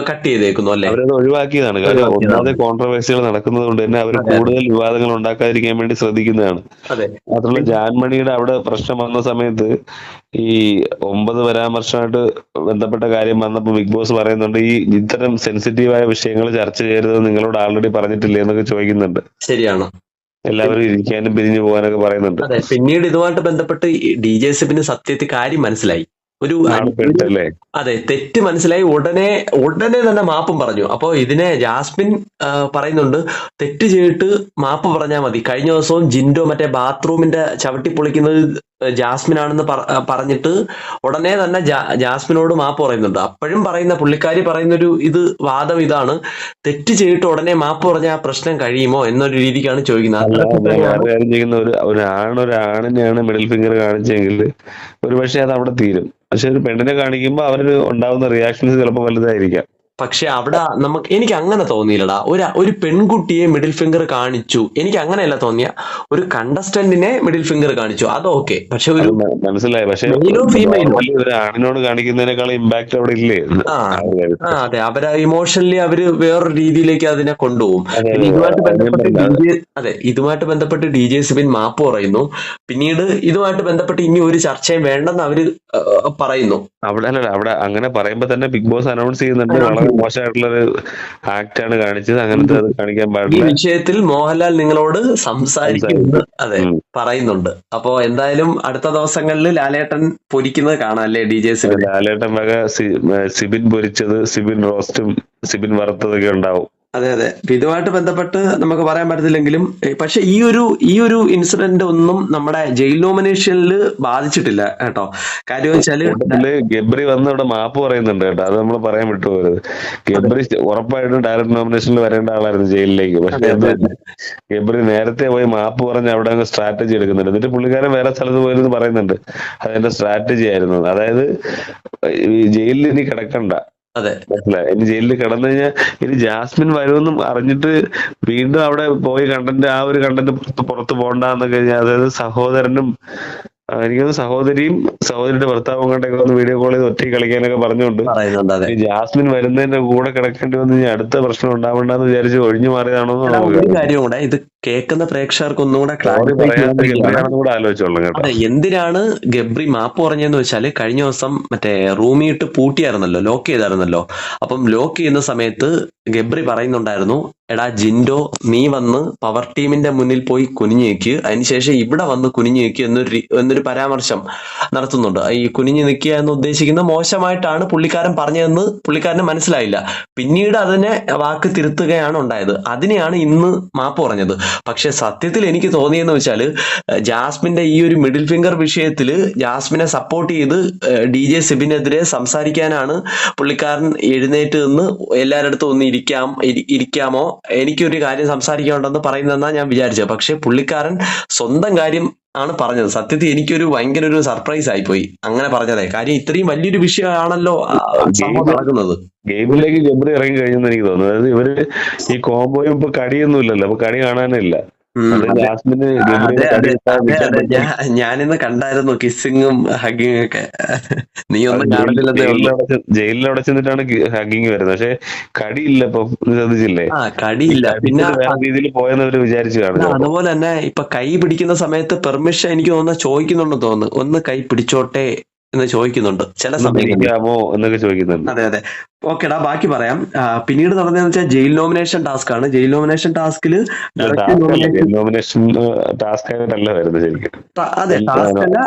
[SPEAKER 1] കട്ട് ചെയ്തേക്കുന്നു അല്ലെ?
[SPEAKER 2] അവരത് ഒഴിവാക്കിയതാണ്.
[SPEAKER 1] കാരണം.
[SPEAKER 2] ഒന്നാമത് കോൺട്രവേഴ്സികൾ നടക്കുന്നത് കൊണ്ട് തന്നെ അവർ. കൂടുതൽ വിവാദങ്ങൾ ഉണ്ടാക്കാതിരിക്കാൻ വേണ്ടി ശ്രദ്ധിക്കുന്നതാണ്.
[SPEAKER 1] അതെ.
[SPEAKER 2] മാത്രമല്ല ജാൻമണിയുടെ അവിടെ പ്രശ്നം വന്ന സമയത്ത് ഈ ഒമ്പത് പരാമർശമായിട്ട് ബന്ധപ്പെട്ട കാര്യം വന്നപ്പോൾ ബിഗ് ബോസ് പറയുന്നുണ്ട് ഈ ഇത്തരം സെൻസിറ്റീവായ വിഷയങ്ങൾ ചർച്ച ചെയ്യരുത് നിങ്ങളോട് ആൾറെഡി പറഞ്ഞിട്ടില്ലേ എന്നൊക്കെ ചോദിക്കുന്നുണ്ട്.
[SPEAKER 1] ശരിയാണോ?
[SPEAKER 2] എല്ലാവരും ഇരിക്കാനും പിരിഞ്ഞു പോകാനൊക്കെ പറയുന്നുണ്ട്.
[SPEAKER 1] അതെ പിന്നീട് ഇതുമായിട്ട് ബന്ധപ്പെട്ട് ഡി ജെ സിബിന് സത്യത്തിൽ കാര്യം മനസ്സിലായി. ഒരു അതെ തെറ്റ് മനസ്സിലായി. ഉടനെ ഉടനെ തന്നെ മാപ്പും പറഞ്ഞു. അപ്പോ ഇതിനെ ജാസ്മിൻ പറയുന്നുണ്ട് തെറ്റ് ചെയ്തിട്ട് മാപ്പ് പറഞ്ഞാൽ മതി. കഴിഞ്ഞ ദിവസവും ജിൻഡോ മറ്റേ ബാത്റൂമിന്റെ ചവിട്ടി പൊളിക്കുന്നത് ജാസ്മിൻ ആണെന്ന് പറഞ്ഞിട്ട് ഉടനെ തന്നെ ജാസ്മിനോട് മാപ്പ് പറയുന്നുണ്ട്. അപ്പോഴും പറയുന്ന പുള്ളിക്കാരി പറയുന്നൊരു ഇത് വാദം ഇതാണ്. തെറ്റ് ചെയ്തിട്ട് ഉടനെ മാപ്പ് പറഞ്ഞ ആ പ്രശ്നം കഴിയുമോ എന്നൊരു രീതിക്കാണ് ചോദിക്കുന്നത്.
[SPEAKER 2] ഒരു മിഡിൽ ഫിംഗർ കാണിച്ചെങ്കിൽ ഒരു പക്ഷെ അത് അവിടെ തീരും. പക്ഷെ ഒരു പെണ്ണിനെ കാണിക്കുമ്പോൾ അവരൊരു ഉണ്ടാവുന്ന റിയാക്ഷൻസ് ചിലപ്പോൾ വലുതായിരിക്കാം.
[SPEAKER 1] പക്ഷെ അവിടെ നമുക്ക് എനിക്ക് അങ്ങനെ തോന്നിയില്ലടാ. ഒരു ഒരു പെൺകുട്ടിയെ മിഡിൽ ഫിംഗർ കാണിച്ചു. എനിക്ക് അങ്ങനെയല്ല തോന്നിയ. ഒരു കണ്ടസ്റ്റന്റിനെ മിഡിൽ ഫിംഗർ കാണിച്ചു. അത് ഓക്കെ പക്ഷെ ഒരു
[SPEAKER 2] മനസ്സിലായി. പക്ഷെ ആണിനോട് കാണിക്കുന്നതിനേക്കാൾ ഇമ്പാക്ട് അവിടെ ഇല്ലേ?
[SPEAKER 1] ആ അതെ. അവർ ഇമോഷണലി അവർ വേറൊരു രീതിയിലേക്ക് അതിനെ കൊണ്ടുപോകും.
[SPEAKER 2] അതെ,
[SPEAKER 1] പിന്നെ ഇതുമായിട്ട് ബന്ധപ്പെട്ട്
[SPEAKER 2] പറഞ്ഞത്.
[SPEAKER 1] ഡി ജെ അതെ ഇതുമായിട്ട് ബന്ധപ്പെട്ട് ഡി ജെ സിബിൻ മാപ്പ് പറയുന്നു. പിന്നീട് ഇതുമായിട്ട് ബന്ധപ്പെട്ട് ഇനി ഒരു ചർച്ചയും വേണ്ടെന്ന് അവർ പറയുന്നു.
[SPEAKER 2] അവിടെ അല്ലല്ല അവിടെ അങ്ങനെ പറയുമ്പോ തന്നെ ബിഗ് ബോസ് അനൗൺസ് ചെയ്യുന്നുണ്ട്. വളരെ ആക്ട് ആണ് കാണിച്ചത്. അങ്ങനത്തെ അത് കാണിക്കാൻ
[SPEAKER 1] ഈ
[SPEAKER 2] പാടില്ല
[SPEAKER 1] വിഷയത്തിൽ മോഹൻലാൽ നിങ്ങളോട് സംസാരിക്കുമെന്ന് അതെ പറയുന്നുണ്ട്. അപ്പോ എന്തായാലും അടുത്ത ദിവസങ്ങളിൽ ലാലേട്ടൻ പൊരിക്കുന്നത് കാണാം അല്ലേ ഡി ജെ സിബിൻ
[SPEAKER 2] ലാലേട്ടൻ വക സിബിൻ പൊരിച്ചത് സിബിൻ റോസ്റ്റും സിബിൻ വറുത്തതൊക്കെ ഉണ്ടാവും.
[SPEAKER 1] അതെ അതെ. ഇതുമായിട്ട് ബന്ധപ്പെട്ട് നമുക്ക് പറയാൻ പറ്റത്തില്ലെങ്കിലും പക്ഷെ ഈ ഒരു ഈ ഒരു ഇൻസിഡന്റ് ഒന്നും നമ്മുടെ ജയിൽ നോമിനേഷനിൽ ബാധിച്ചിട്ടില്ല കേട്ടോ. കാര്യം
[SPEAKER 2] വെച്ചാൽ ഗബ്രി വന്ന് ഇവിടെ മാപ്പ് പറയുന്നുണ്ട് കേട്ടോ. അത് നമ്മൾ പറയാൻ വിട്ടുപോകരുത് ഗബ്രി ഉറപ്പായിട്ടും ഡയറക്ട് നോമിനേഷനിൽ വരേണ്ട ആളായിരുന്നു ജയിലിലേക്ക്. പക്ഷെ ഗബ്രി നേരത്തെ പോയി മാപ്പ് പറഞ്ഞ് അവിടെ അങ്ങ് സ്ട്രാറ്റജി എടുക്കുന്നുണ്ട്. എന്നിട്ട് പുള്ളിക്കാരൻ വേറെ സ്ഥലത്ത് പോയിരുന്നു പറയുന്നുണ്ട്. അതെന്റെ സ്ട്രാറ്റജി ആയിരുന്നു. അതായത് ജയിലിൽ ഇനി കിടക്കണ്ട.
[SPEAKER 1] അതെ.
[SPEAKER 2] മനസ്സിലായി ഇനി ജയിലിൽ കിടന്നു കഴിഞ്ഞാൽ ഇനി ജാസ്മിൻ വരുമെന്നും അറിഞ്ഞിട്ട് വീണ്ടും അവിടെ പോയി കണ്ടന്റ് ആ ഒരു കണ്ടന്റ് പുറത്ത് പോകണ്ടെന്നൊക്കെ അതായത് സഹോദരനും ആ, എനിക്കത് സഹോദരിയും സഹോദരിയുടെ ഭർത്താവും കണ്ടൊക്കെ ഒന്ന് വീഡിയോ കോൾ ചെയ്ത് ഒറ്റയ്ക്ക് കളിക്കാനൊക്കെ പറഞ്ഞുകൊണ്ട് ജാസ്മിൻ വരുന്നതിന്റെ കൂടെ കിടക്കേണ്ടി വന്ന് ഇനി അടുത്ത പ്രശ്നം ഉണ്ടാവണ്ടെന്ന് വിചാരിച്ച് ഒഴിഞ്ഞു മാറിയതാണോ
[SPEAKER 1] ഒരു കാര്യം കൂടെ ഇത് കേൾക്കുന്ന പ്രേക്ഷകർക്ക് ഒന്നും കൂടെ
[SPEAKER 2] കൂടെ ആലോചിച്ചോളാം കേട്ടോ.
[SPEAKER 1] എന്തിനാണ് ഗബ്രി മാപ്പ് പറഞ്ഞതെന്ന് വെച്ചാൽ കഴിഞ്ഞ ദിവസം മറ്റേ റൂമിയിട്ട് പൂട്ടിയായിരുന്നല്ലോ ലോക്ക് ചെയ്തായിരുന്നല്ലോ. അപ്പം ലോക്ക് ചെയ്യുന്ന സമയത്ത് ഗബ്രി പറയുന്നുണ്ടായിരുന്നു എടാ ജിൻഡോ നീ വന്ന് പവർ ടീമിന്റെ മുന്നിൽ പോയി കുനിഞ്ഞു നിൽക്ക് അതിനുശേഷം ഇവിടെ വന്ന് കുനിഞ്ഞു നിൽക്ക് എന്നൊരു എന്നൊരു പരാമർശം നടത്തുന്നുണ്ട്. ഈ കുനിഞ്ഞു നിൽക്കുക എന്ന് ഉദ്ദേശിക്കുന്ന മോശമായിട്ടാണ് പുള്ളിക്കാരൻ പറഞ്ഞതെന്ന് പുള്ളിക്കാരന് മനസ്സിലായില്ല. പിന്നീട് അതിനെ വാക്ക് തിരുത്തുകയാണ് ഉണ്ടായത്. അതിനെയാണ് ഇന്ന് മാപ്പ് പറഞ്ഞത്. പക്ഷെ സത്യത്തിൽ എനിക്ക് തോന്നിയെന്ന് വെച്ചാൽ ജാസ്മിന്റെ ഈ ഒരു മിഡിൽ ഫിംഗർ വിഷയത്തിൽ ജാസ്മിനെ സപ്പോർട്ട് ചെയ്ത് ഡി ജെ സിബിനെതിരെ സംസാരിക്കാനാണ് പുള്ളിക്കാരൻ എഴുന്നേറ്റ് നിന്ന് എല്ലാവരുടെ ഒന്ന് ഇരിക്കാം ഇരി- ഇരിക്കാമോ? എനിക്കൊരു കാര്യം സംസാരിക്കാനുണ്ടെന്ന് പറയുന്നതെന്നാണ് ഞാൻ വിചാരിച്ചത്. പക്ഷെ പുള്ളിക്കാരൻ സ്വന്തം കാര്യം ആണ് പറഞ്ഞത്. സത്യത്തിൽ എനിക്കൊരു ഭയങ്കര ഒരു സർപ്രൈസ് ആയിപ്പോയി. അങ്ങനെ പറഞ്ഞതേ. കാര്യം ഇത്രയും വലിയൊരു വിഷയമാണല്ലോ നടക്കുന്നത്.
[SPEAKER 2] ഗെയിമിലേക്ക് ഗബ്രി ഇറങ്ങി കഴിഞ്ഞെന്ന് എനിക്ക് തോന്നുന്നു. അതായത് ഇവർ ഈ കോമ്പോയും ഇപ്പൊ കടിയൊന്നും ഇല്ലല്ലോ അപ്പൊ കടി കാണാനില്ല.
[SPEAKER 1] ഞാനിന്ന് കണ്ടായിരുന്നു കിസ്സിങ്ങും ഹഗ്ഗിങ്ങും ഒക്കെ. നീ ഒന്നും
[SPEAKER 2] ജയിലിലടച്ച് ജയിലിലവിടെ ചെന്നിട്ടാണ് ഹഗ്ഗിങ് വരുന്നത്. പക്ഷെ കടിയില്ല ഇപ്പൊ. ശ്രദ്ധിച്ചില്ലേ?
[SPEAKER 1] കടിയില്ല. പിന്നെ
[SPEAKER 2] രീതിയിൽ പോയെന്ന് അവർ വിചാരിച്ചു
[SPEAKER 1] കാണുന്നു
[SPEAKER 2] കാണും
[SPEAKER 1] അതുപോലെ തന്നെ ഇപ്പൊ കൈ പിടിക്കുന്ന സമയത്ത് പെർമിഷൻ എനിക്ക് തോന്നുന്നു ചോദിക്കുന്നുണ്ടെന്ന് തോന്നുന്നു. ഒന്ന് കൈ പിടിച്ചോട്ടെ എന്ന് ചോദിക്കുന്നുണ്ട്. ചില സമയത്ത്
[SPEAKER 2] എന്നൊക്കെ ചോദിക്കുന്നുണ്ട്.
[SPEAKER 1] അതെ അതെ. ഓക്കേടാ ബാക്കി പറയാം. പിന്നീട് നടന്നതെന്ന് വെച്ചാൽ ജയിൽ നോമിനേഷൻ ടാസ്ക് ആണ്. ജയിൽ നോമിനേഷൻ ടാസ്കിൽ
[SPEAKER 2] ടാസ്ക് നോമിനേഷൻ ടാസ്ക് ആയിട്ടല്ല വരുന്നത് ശരിക്കും.
[SPEAKER 1] അതെ ടാസ്ക് അല്ല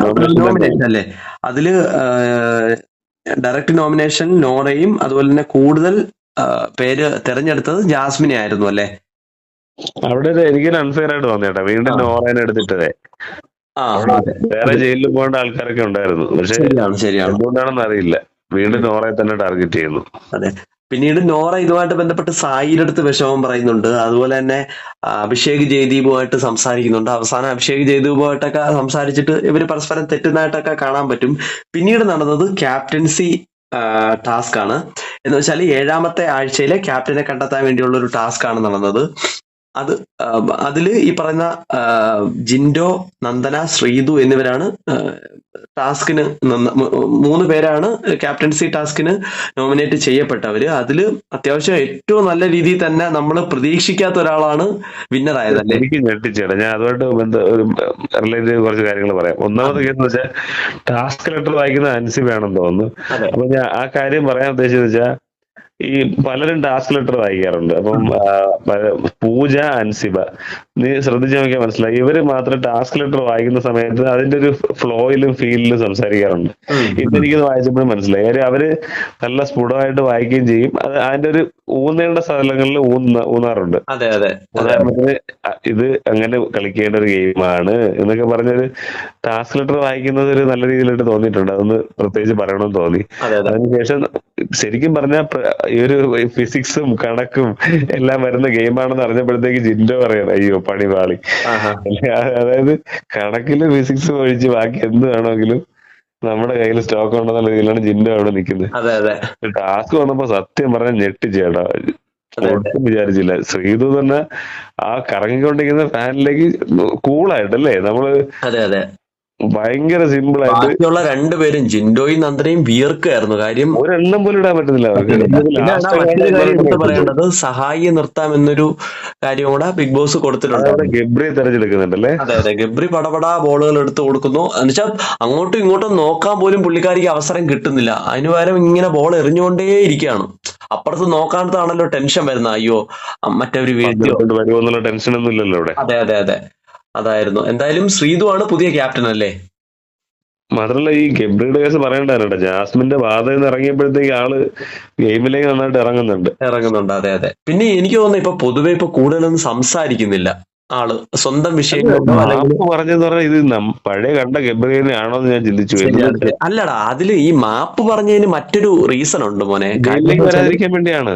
[SPEAKER 1] നോമിനേഷൻ അല്ലേ? അതിൽ ഡയറക്റ്റ് നോമിനേഷൻ നോറയും അതുപോലെ തന്നെ കൂടുതൽ പേര് തെരഞ്ഞെടുത്തത് ജാസ്മിനെ ആയിരുന്നു അല്ലേ?
[SPEAKER 2] അവിടെ എനിക്ക് അൺഫെയർ ആയിട്ട് തോന്നിയേട്ടാ. വീണ്ടും. നോറേനെ എടുത്തിട്ടേ
[SPEAKER 1] ആ.
[SPEAKER 2] അവിടെ
[SPEAKER 1] അതെ.
[SPEAKER 2] വേറെ ജയിലിൽ പോകേണ്ട ആൾക്കാരൊക്കെ ഉണ്ടായിരുന്നു. പക്ഷെ
[SPEAKER 1] ശരിയാണ് ശരിയാണ്.
[SPEAKER 2] എന്തുകൊണ്ടാണെന്ന് അറിയില്ല. വീണ്ടും നോറയെ തന്നെ ടാർഗറ്റ് ചെയ്യുന്നു.
[SPEAKER 1] പിന്നീട് നോറ ഇതുമായിട്ട് ബന്ധപ്പെട്ട് സായിയുടെ അടുത്ത് വിഷമം പറയുന്നുണ്ട്. അതുപോലെ തന്നെ അഭിഷേക് ജയദീപുമായിട്ട് സംസാരിക്കുന്നുണ്ട്. അവസാനം അഭിഷേക് ജയദീപുമായിട്ടൊക്കെ സംസാരിച്ചിട്ട് ഇവർ പരസ്പരം തെറ്റുന്നതായിട്ടൊക്കെ കാണാൻ പറ്റും. പിന്നീട് നടന്നത് ക്യാപ്റ്റൻസി ടാസ്ക് ആണ് എന്ന് വെച്ചാൽ ഏഴാമത്തെ ആഴ്ചയിലെ ക്യാപ്റ്റനെ കണ്ടെത്താൻ വേണ്ടിയുള്ള ഒരു ടാസ്ക് ആണ് നടന്നത്. അത് അതിൽ ഈ പറയുന്ന ജിൻഡോ നന്ദന ശ്രീതു എന്നിവരാണ് ടാസ്കിന് മൂന്ന് പേരാണ് ക്യാപ്റ്റൻസി ടാസ്കിന് നോമിനേറ്റ് ചെയ്യപ്പെട്ടവര്. അതിൽ അത്യാവശ്യം ഏറ്റവും നല്ല രീതിയിൽ തന്നെ നമ്മൾ പ്രതീക്ഷിക്കാത്ത ഒരാളാണ് വിന്നർ ആയത്
[SPEAKER 2] എനിക്ക് ഞെട്ടിച്ചേട്ടാ ഞാൻ അതുമായിട്ട് റിലേറ്റ് ചെയ്ത് കുറച്ച് കാര്യങ്ങൾ പറയാം. ഒന്നാമത് കേസ് വെച്ചാൽ ടാസ്ക് ലെറ്റർ വായിക്കുന്ന അൻസിബാണെന്ന് തോന്നുന്നു. അപ്പൊ ഞാൻ ആ കാര്യം പറയാൻ ഉദ്ദേശിച്ചത് വെച്ചാൽ ഈ പലരും ടാസ്ക് ലെറ്റർ വായിക്കാറുണ്ട്. അപ്പം പൂജ അൻസിബ നീ ശ്രദ്ധിച്ചു നോക്കിയാൽ മനസ്സിലായി. ഇവർ മാത്രം ടാസ്ക് ലെറ്റർ വായിക്കുന്ന സമയത്ത് അതിന്റെ ഒരു ഫ്ലോയിലും ഫീലിലും സംസാരിക്കാറുണ്ട്. ഇതെനിക്ക് വായിച്ചപ്പോഴും മനസ്സിലായി. കാര്യം അവർ നല്ല സ്ഫുടമായിട്ട് വായിക്കുകയും ചെയ്യും. അത് അതിന്റെ ഒരു ഊന്നേണ്ട സ്ഥലങ്ങളിൽ ഊന്ന ഊന്നാറുണ്ട്. ഉദാഹരണത്തിന് ഇത് അങ്ങനെ കളിക്കേണ്ട ഒരു ഗെയിമാണ് എന്നൊക്കെ പറഞ്ഞൊരു ടാസ്ക് ലെറ്റർ വായിക്കുന്നത് ഒരു നല്ല രീതിയിലായിട്ട് തോന്നിയിട്ടുണ്ട്. അതൊന്ന് പ്രത്യേകിച്ച് പറയണമെന്ന് തോന്നി.
[SPEAKER 1] അതെ അതെ.
[SPEAKER 2] അതിനുശേഷം ശരിക്കും പറഞ്ഞാൽ ഈ ഒരു ഫിസിക്സും കണക്കും എല്ലാം വരുന്ന ഗെയിമാണെന്ന് അറിഞ്ഞപ്പോഴത്തേക്ക് ജിൻഡോ പറയണം അയ്യോ പണി പാളി. അതായത് കണക്കിലും ഫിസിക്സ് ഒഴിച്ച് ബാക്കി എന്ത് വേണമെങ്കിലും നമ്മുടെ കയ്യിൽ സ്റ്റോക്ക് ഉണ്ടെന്നുള്ള രീതിയിലാണ് ജിൻഡോ അവിടെ നിൽക്കുന്നത്. ടാസ്ക് വന്നപ്പോ സത്യം പറഞ്ഞാൽ ഞെട്ടി
[SPEAKER 1] ചേട്ടാ
[SPEAKER 2] ഒട്ടും വിചാരിച്ചില്ല. ശ്രീതു തന്നെ ആ കറങ്ങിക്കൊണ്ടിരിക്കുന്ന ഫാനിലേക്ക് കൂളായിട്ടല്ലേ
[SPEAKER 1] നമ്മൾ
[SPEAKER 2] ഭയങ്കര സിമ്പിൾ ആയിട്ട്
[SPEAKER 1] രണ്ടുപേരും ജിൻഡോയും നന്ദനയും വിയർക്കായിരുന്നു കാര്യം
[SPEAKER 2] ഒരെണ്ണം പോലും ഇടാൻ പറ്റുന്നില്ല
[SPEAKER 1] പറയേണ്ടത് സഹായിയെ നിർത്താം എന്നൊരു കാര്യം കൂടെ ബിഗ് ബോസ് കൊടുത്തിട്ടുണ്ട്.
[SPEAKER 2] ഗബ്രി ഗബ്രിയെ തെരഞ്ഞെടുക്കുന്നുണ്ടല്ലേ?
[SPEAKER 1] അതെ അതെ. ഗബ്രി പടപടാ ബോളുകൾ എടുത്തു കൊടുക്കുന്നു. എന്നുവെച്ചാൽ അങ്ങോട്ടും ഇങ്ങോട്ടും നോക്കാൻ പോലും പുള്ളിക്കാരിക്ക് അവസരം കിട്ടുന്നില്ല. അതിനുപകരം ഇങ്ങനെ ബോൾ എറിഞ്ഞുകൊണ്ടേ ഇരിക്കുകയാണ്. അപ്പുറത്ത് നോക്കാത്തതാണല്ലോ ടെൻഷൻ വരുന്ന അയ്യോ മറ്റവര്
[SPEAKER 2] വീട്ടിൽ ടെൻഷൻ ഒന്നും ഇല്ലല്ലോ
[SPEAKER 1] അതെ അതെ അതെ. അതായിരുന്നു. എന്തായാലും ശ്രീതു ആണ് പുതിയ ക്യാപ്റ്റൻ അല്ലേ?
[SPEAKER 2] മാത്രമല്ല ഈ ഗബ്രിയുടെ കേസ് പറയണ്ടായിരുന്നു ജാസ്മിന്റെ വാദം നിന്ന് ഇറങ്ങിയപ്പോഴത്തേക്ക് ആൾ ഗെയിമിലേക്ക് നന്നായിട്ട് ഇറങ്ങുന്നുണ്ട്.
[SPEAKER 1] ഇറങ്ങുന്നുണ്ട്. അതെ അതെ. പിന്നെ എനിക്ക് തോന്നുന്നു ഇപ്പൊ പൊതുവെ ഇപ്പൊ കൂടുതലൊന്നും സംസാരിക്കുന്നില്ല ആൾ. സ്വന്തം
[SPEAKER 2] വിഷയം പറഞ്ഞെന്ന് പറഞ്ഞാൽ ഇത് പഴയ കണ്ട ഗബ്രിയെ ആണോ എന്ന് ഞാൻ ചിന്തിച്ചു.
[SPEAKER 1] അല്ലടാ അതിൽ ഈ മാപ്പ് പറഞ്ഞതിന് മറ്റൊരു റീസൺ ഉണ്ട് മോനെ.
[SPEAKER 2] വരാതിരിക്കാൻ വേണ്ടിയാണ്.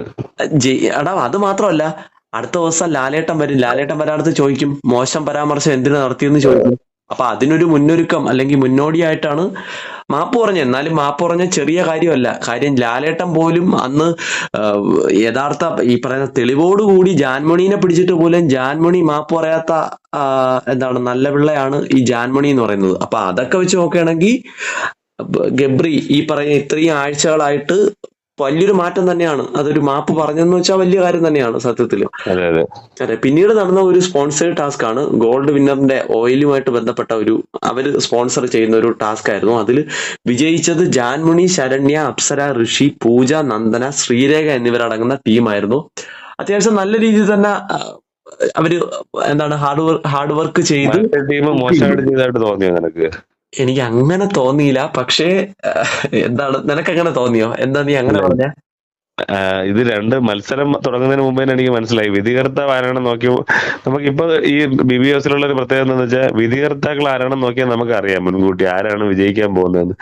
[SPEAKER 1] എടാ അത് മാത്രമല്ല അടുത്ത ദിവസം ലാലേട്ടൻ വരും. ലാലേട്ടൻ വരാടുത്ത് ചോദിക്കും മോശം പരാമർശം എന്തിനു നടത്തിയെന്ന് ചോദിക്കും. അപ്പൊ അതിനൊരു മുന്നൊരുക്കം അല്ലെങ്കിൽ മുന്നോടിയായിട്ടാണ് മാപ്പ് പറഞ്ഞത്. എന്നാലും മാപ്പ് പറഞ്ഞ ചെറിയ കാര്യമല്ല. കാര്യം ലാലേട്ടൻ പോലും അന്ന് യഥാർത്ഥ ഈ പറയുന്ന തെളിവോടുകൂടി ജാൻമണീനെ പിടിച്ചിട്ട് പോലും ജാൻമണി മാപ്പ് പറയാത്ത എന്താണ് നല്ല പിള്ളയാണ് ഈ ജാൻമണി എന്ന് പറയുന്നത്. അപ്പൊ അതൊക്കെ വെച്ച് നോക്കുകയാണെങ്കിൽ ഗബ്രി ഈ പറയുന്ന ഇത്രയും ആഴ്ചകളായിട്ട് വലിയൊരു മാറ്റം തന്നെയാണ്. അതൊരു മാപ്പ് പറഞ്ഞെന്ന് വെച്ചാൽ വലിയ കാര്യം തന്നെയാണ് സത്യത്തിൽ
[SPEAKER 2] അതെ
[SPEAKER 1] പിന്നീട് നടന്ന ഒരു സ്പോൺസേഡ് ടാസ്ക് ആണ്. ഗോൾഡ് വിന്നറിന്റെ ഓയിലുമായിട്ട് ബന്ധപ്പെട്ട ഒരു അവർ സ്പോൺസർ ചെയ്യുന്ന ഒരു ടാസ്ക് ആയിരുന്നു. അതിൽ വിജയിച്ചത് ജാൻമുണി ശരണ്യ അപ്സര ഋഷി പൂജ നന്ദന ശ്രീരേഖ എന്നിവരടങ്ങുന്ന ടീമായിരുന്നു അത്യാവശ്യം നല്ല രീതിയിൽ തന്നെ അവർ എന്താണ് ഹാർഡ് വർക്ക് ഹാർഡ് വർക്ക് ചെയ്ത്
[SPEAKER 2] ടീം മോശമായിട്ട് ചെയ്തതായിട്ട് തോന്നിയോ നിനക്ക്?
[SPEAKER 1] എനിക്ക് അങ്ങനെ തോന്നിയില്ല. പക്ഷേ എന്താണ് നിനക്ക് അങ്ങനെ തോന്നിയോ? എന്താ നീ അങ്ങനെ പറഞ്ഞ?
[SPEAKER 2] ഇത് രണ്ട് മത്സരം തുടങ്ങുന്നതിന് മുമ്പേ തന്നെ എനിക്ക് മനസ്സിലായി. വിധികർത്താവ് ആരാണെന്ന് നോക്കി നമുക്കിപ്പോ ഈ ബി ബി എസിലുള്ള ഒരു പ്രത്യേകത എന്താണെന്ന് വെച്ചാൽ വിധികർത്താക്കൾ ആരാണെന്ന് നോക്കിയാൽ നമുക്ക് അറിയാം മുൻകൂട്ടി ആരാണ് വിജയിക്കാൻ പോകുന്നത്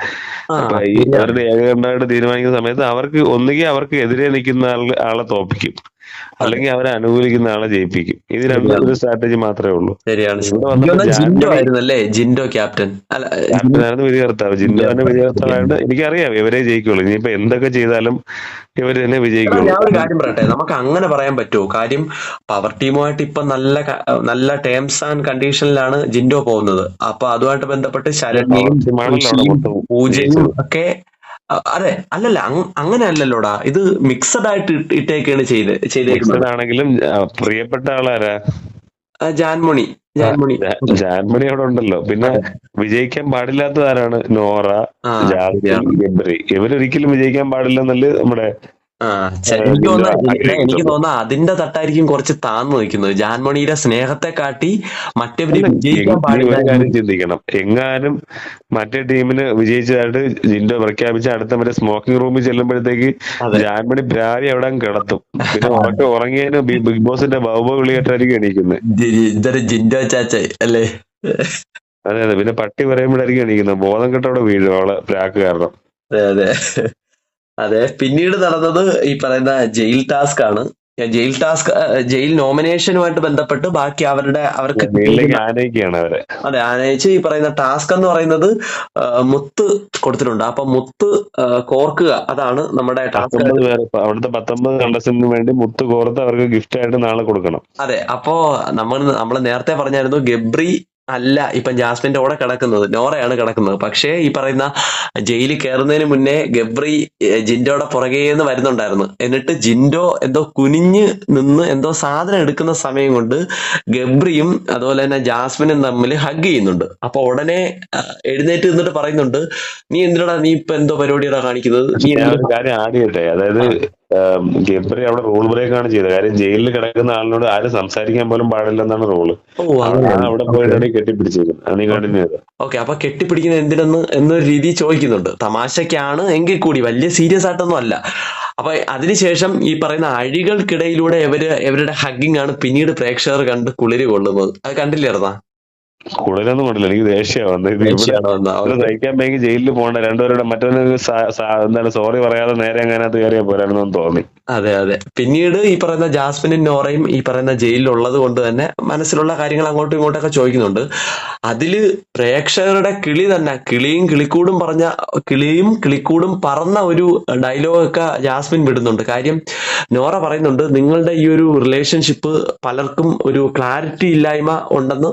[SPEAKER 2] അപ്പൊ ഈ അവരുടെ ഏകകണ്ഠമായിട്ട് തീരുമാനിക്കുന്ന സമയത്ത് അവർക്ക് ഒന്നുകിൽ അവർക്ക് എതിരെ നിൽക്കുന്ന ആളെ ആളെ തോപ്പിക്കും അല്ലെങ്കിൽ അവരെ അനുകൂലിക്കുന്ന ആളെ ജയിപ്പിക്കും. ഇത് രണ്ടും ഒരു സ്ട്രാറ്റജി മാത്രമേ ഉള്ളൂ.
[SPEAKER 1] ശരിയാണ്. ജിൻഡോ
[SPEAKER 2] ആയിരുന്നു
[SPEAKER 1] അല്ലേ ജിൻഡോ ക്യാപ്റ്റൻ
[SPEAKER 2] ക്യാപ്റ്റനായിരുന്നു വിധികർത്താവ് ജിൻഡോന്റെ വിധികർത്താവായിട്ട് എനിക്കറിയാം ഇവരെ ജയിക്കുള്ളൂ. ഇനിയിപ്പോ എന്തൊക്കെ ചെയ്താലും ഇവർ തന്നെ വിജയിക്കുള്ളൂ.
[SPEAKER 1] ഞാൻ ഒരു കാര്യം പറയട്ടെ? നമുക്ക് അങ്ങനെ പറയാൻ പറ്റുമോ കാര്യം പവർ ടീമുമായിട്ട് ഇപ്പൊ നല്ല നല്ല ടേംസ് ആൻഡ് കണ്ടീഷനിലാണ് ജിൻഡോ പോകുന്നത്. അപ്പൊ അതുമായിട്ട് ബന്ധപ്പെട്ട് ശരണ്യയും പൂജയും ഒക്കെ അതെ. അല്ലല്ല അങ്ങനെ അല്ലല്ലോടാ ഇത് മിക്സഡ് ആയിട്ട് ഇട്ട് ഇട്ടേക്കാണ് ചെയ്ത് ചെയ്തേക്കുന്നത്.
[SPEAKER 2] ആണെങ്കിലും പ്രിയപ്പെട്ട ആളാരാ?
[SPEAKER 1] ജാൻമണി. ജാൻമണി.
[SPEAKER 2] ജാൻമണി അവിടെ ഉണ്ടല്ലോ. പിന്നെ വിജയിക്കാൻ പാടില്ലാത്തതാരാണ്? നോറ. ഗബ്രി. ഇവരൊരിക്കലും വിജയിക്കാൻ പാടില്ലെന്നല്ലേ നമ്മുടെ
[SPEAKER 1] ആ ചെ-
[SPEAKER 2] ആ,
[SPEAKER 1] എനിക്ക് തോന്നാ എനിക്ക്. അതിന്റെ തട്ടായിരിക്കും കുറച്ച് താന്നു നിൽക്കുന്നത് ജാൻമണിയുടെ സ്നേഹത്തെ കാട്ടി
[SPEAKER 2] മറ്റേ
[SPEAKER 1] വിജയിക്കാൻ
[SPEAKER 2] ചിന്തിക്കണം. എങ്ങാനും മറ്റേ ടീമിന് വിജയിച്ചതായിട്ട് ജിൻഡോ പ്രഖ്യാപിച്ച അടുത്ത മറ്റേ സ്മോക്കിംഗ് റൂമിൽ ചെല്ലുമ്പോഴത്തേക്ക്. ജാൻമണി പ്രാരി അവിടെ കിടത്തും. പിന്നെ ഉറക്കം ഉറങ്ങിയതിന് ബിഗ് ബോസിന്റെ ബൗബ വിളിയായിട്ടായിരിക്കും എണീക്കുന്നത്
[SPEAKER 1] ഇതൊരു ജിൻഡോ ചാച്ച അല്ലേ?
[SPEAKER 2] അതെ അതെ. പിന്നെ പട്ടി പറയുമ്പോഴായിരിക്കും എണീക്കുന്നത് ബോധം കെട്ടവിടെ വീഴും അവളെ പ്രാക്ക് കാരണം.
[SPEAKER 1] അതെ അതെ. അതെ പിന്നീട് നടന്നത് ഈ പറയുന്ന ജയിൽ ടാസ്ക് ആണ്. ജയിൽ ടാസ്ക് ജയിൽ നോമിനേഷനുമായിട്ട് ബന്ധപ്പെട്ട് ബാക്കി അവരുടെ അവർക്ക് അതെ ആനയിച്ച് ഈ പറയുന്ന ടാസ്ക് എന്ന് പറയുന്നത് മുത്ത് കൊടുത്തിട്ടുണ്ട്. അപ്പൊ മുത്ത് കോർക്കുക അതാണ് നമ്മുടെ ടാസ്ക്
[SPEAKER 2] അവിടുത്തെ പത്തൊമ്പത് കണ്ടസ്റ്റന്റിന് വേണ്ടി മുത്ത് കോർത്ത് അവർക്ക് ഗിഫ്റ്റ് ആയിട്ട് നാളെ കൊടുക്കണം.
[SPEAKER 1] അതെ അപ്പോ നമ്മൾ നമ്മൾ നേരത്തെ പറഞ്ഞായിരുന്നു ഗബ്രി അല്ല ഇപ്പം ജാസ്മിന്റെ കൂടെ കിടക്കുന്നത് നോറയാണ് കിടക്കുന്നത്. പക്ഷേ ഈ പറയുന്ന ജയിലിൽ കയറുന്നതിന് മുന്നേ ഗബ്രി ജിൻഡോയുടെ പുറകെ നിന്ന് വരുന്നുണ്ടായിരുന്നു. എന്നിട്ട് ജിൻഡോ എന്തോ കുനിഞ്ഞ് നിന്ന് എന്തോ സാധനം എടുക്കുന്ന സമയം കൊണ്ട് ഗബ്രിയും അതുപോലെ തന്നെ ജാസ്മിനും തമ്മിൽ ഹഗ് ചെയ്യുന്നുണ്ട്. അപ്പൊ ഉടനെ എഴുന്നേറ്റ് നിന്നിട്ട് പറയുന്നുണ്ട് നീ എന്തിനാ നീ ഇപ്പൊ എന്തോ പരിപാടിയാണ് കാണിക്കുന്നത്?
[SPEAKER 2] കാര്യം ആഡ് അതായത് ഗബ്രി അവിടെ റൂൾ ബ്രേക്ക് ആണ് ചെയ്തത്. കാര്യം ജയിലിൽ കിടക്കുന്ന ആളിനോട് ആരും സംസാരിക്കാൻ പോലും പാടില്ലെന്നാണ്
[SPEAKER 1] റൂൾ.
[SPEAKER 2] അവിടെ പോയിട്ട് ഈ കെട്ടിപ്പിടിച്ചിരിക്കുന്നത്. അത് നീ കണ്ടിന്യൂ ചെയ്തത്
[SPEAKER 1] ഓക്കെ അപ്പൊ കെട്ടിപ്പിടിക്കുന്നത് എന്തിനെന്ന് എന്നൊരു രീതി ചോദിക്കുന്നുണ്ട്. തമാശക്കാണ് എങ്കിൽ കൂടി വലിയ സീരിയസ് ആയിട്ടൊന്നും അല്ല. അപ്പൊ അതിനുശേഷം ഈ പറയുന്ന അഴികൾക്കിടയിലൂടെ ഇവർ ഇവരുടെ ഹഗ്ഗിംഗ് ആണ് പിന്നീട് പ്രേക്ഷകർ കണ്ട് കുളിര് കൊള്ളുന്നത്. അത് കണ്ടില്ലായിരുന്നാ
[SPEAKER 2] കൂടുതലൊന്നും കൊണ്ടില്ല. എനിക്ക് ദേഷ്യമാണ് ഇത് ബാങ്ക് ജയിലിൽ പോകണ്ട. രണ്ടുപേരുടെ മറ്റൊരു എന്താണ് സോറി പറയാതെ നേരെ അങ്ങനകത്ത് കയറിയാ പോരായിരുന്നു തോന്നി
[SPEAKER 1] അതെ അതെ. പിന്നീട് ഈ പറയുന്ന ജാസ്മിനും നോറയും ഈ പറയുന്ന ജയിലിലുള്ളത് കൊണ്ട് തന്നെ മനസ്സിലുള്ള കാര്യങ്ങൾ അങ്ങോട്ടും ഇങ്ങോട്ടൊക്കെ ചോദിക്കുന്നുണ്ട്. അതിൽ പ്രേക്ഷകരുടെ കിളി തന്നെ. കിളിയും കിളിക്കൂടും പറഞ്ഞ കിളിയും കിളിക്കൂടും പറന്ന ഒരു ഡയലോഗൊക്കെ ജാസ്മിൻ വിടുന്നുണ്ട്. കാര്യം നോറ പറയുന്നുണ്ട് നിങ്ങളുടെ ഈ ഒരു റിലേഷൻഷിപ്പ് പലർക്കും ഒരു ക്ലാരിറ്റി ഇല്ലായ്മ ഉണ്ടെന്ന്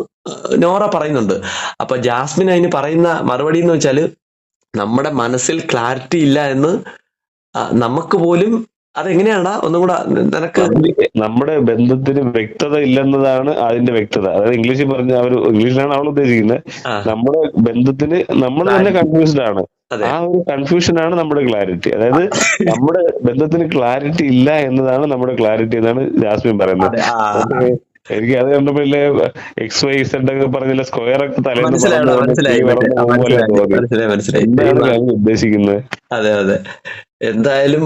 [SPEAKER 1] നോറ പറയുന്നുണ്ട്. അപ്പൊ ജാസ്മിൻ അതിന് പറയുന്ന മറുപടി എന്ന് വെച്ചാൽ നമ്മുടെ മനസ്സിൽ ക്ലാരിറ്റി ഇല്ല എന്ന് നമുക്ക് പോലും അതെങ്ങനെയാടാ? ഒന്നും കൂടെ നിനക്ക്
[SPEAKER 2] നമ്മുടെ ബന്ധത്തിന് വ്യക്തത ഇല്ലെന്നതാണ് അതിന്റെ വ്യക്തത. അതായത് ഇംഗ്ലീഷിൽ പറഞ്ഞ അവർ ഇംഗ്ലീഷിലാണ് അവൾ ഉദ്ദേശിക്കുന്നത്. നമ്മുടെ ബന്ധത്തിന് നമ്മൾ തന്നെ കൺഫ്യൂസ്ഡ് ആണ്. ആ ഒരു കൺഫ്യൂഷൻ ആണ് നമ്മുടെ ക്ലാരിറ്റി അതായത് നമ്മുടെ ബന്ധത്തിന് ക്ലാരിറ്റി ഇല്ല എന്നതാണ് നമ്മുടെ ക്ലാരിറ്റി എന്നാണ് ജാസ്മിൻ പറയുന്നത്. എനിക്ക് അത് കണ്ടപ്പോഴേ എക്സ് വൈ സെഡ് ഒക്കെ പറഞ്ഞില്ല സ്ക്വയർ ഒക്കെ തലേന്ന്
[SPEAKER 1] മനസ്സിലായി മനസ്സിലായി
[SPEAKER 2] ഉദ്ദേശിക്കുന്നത്?
[SPEAKER 1] അതെ അതെ. എന്തായാലും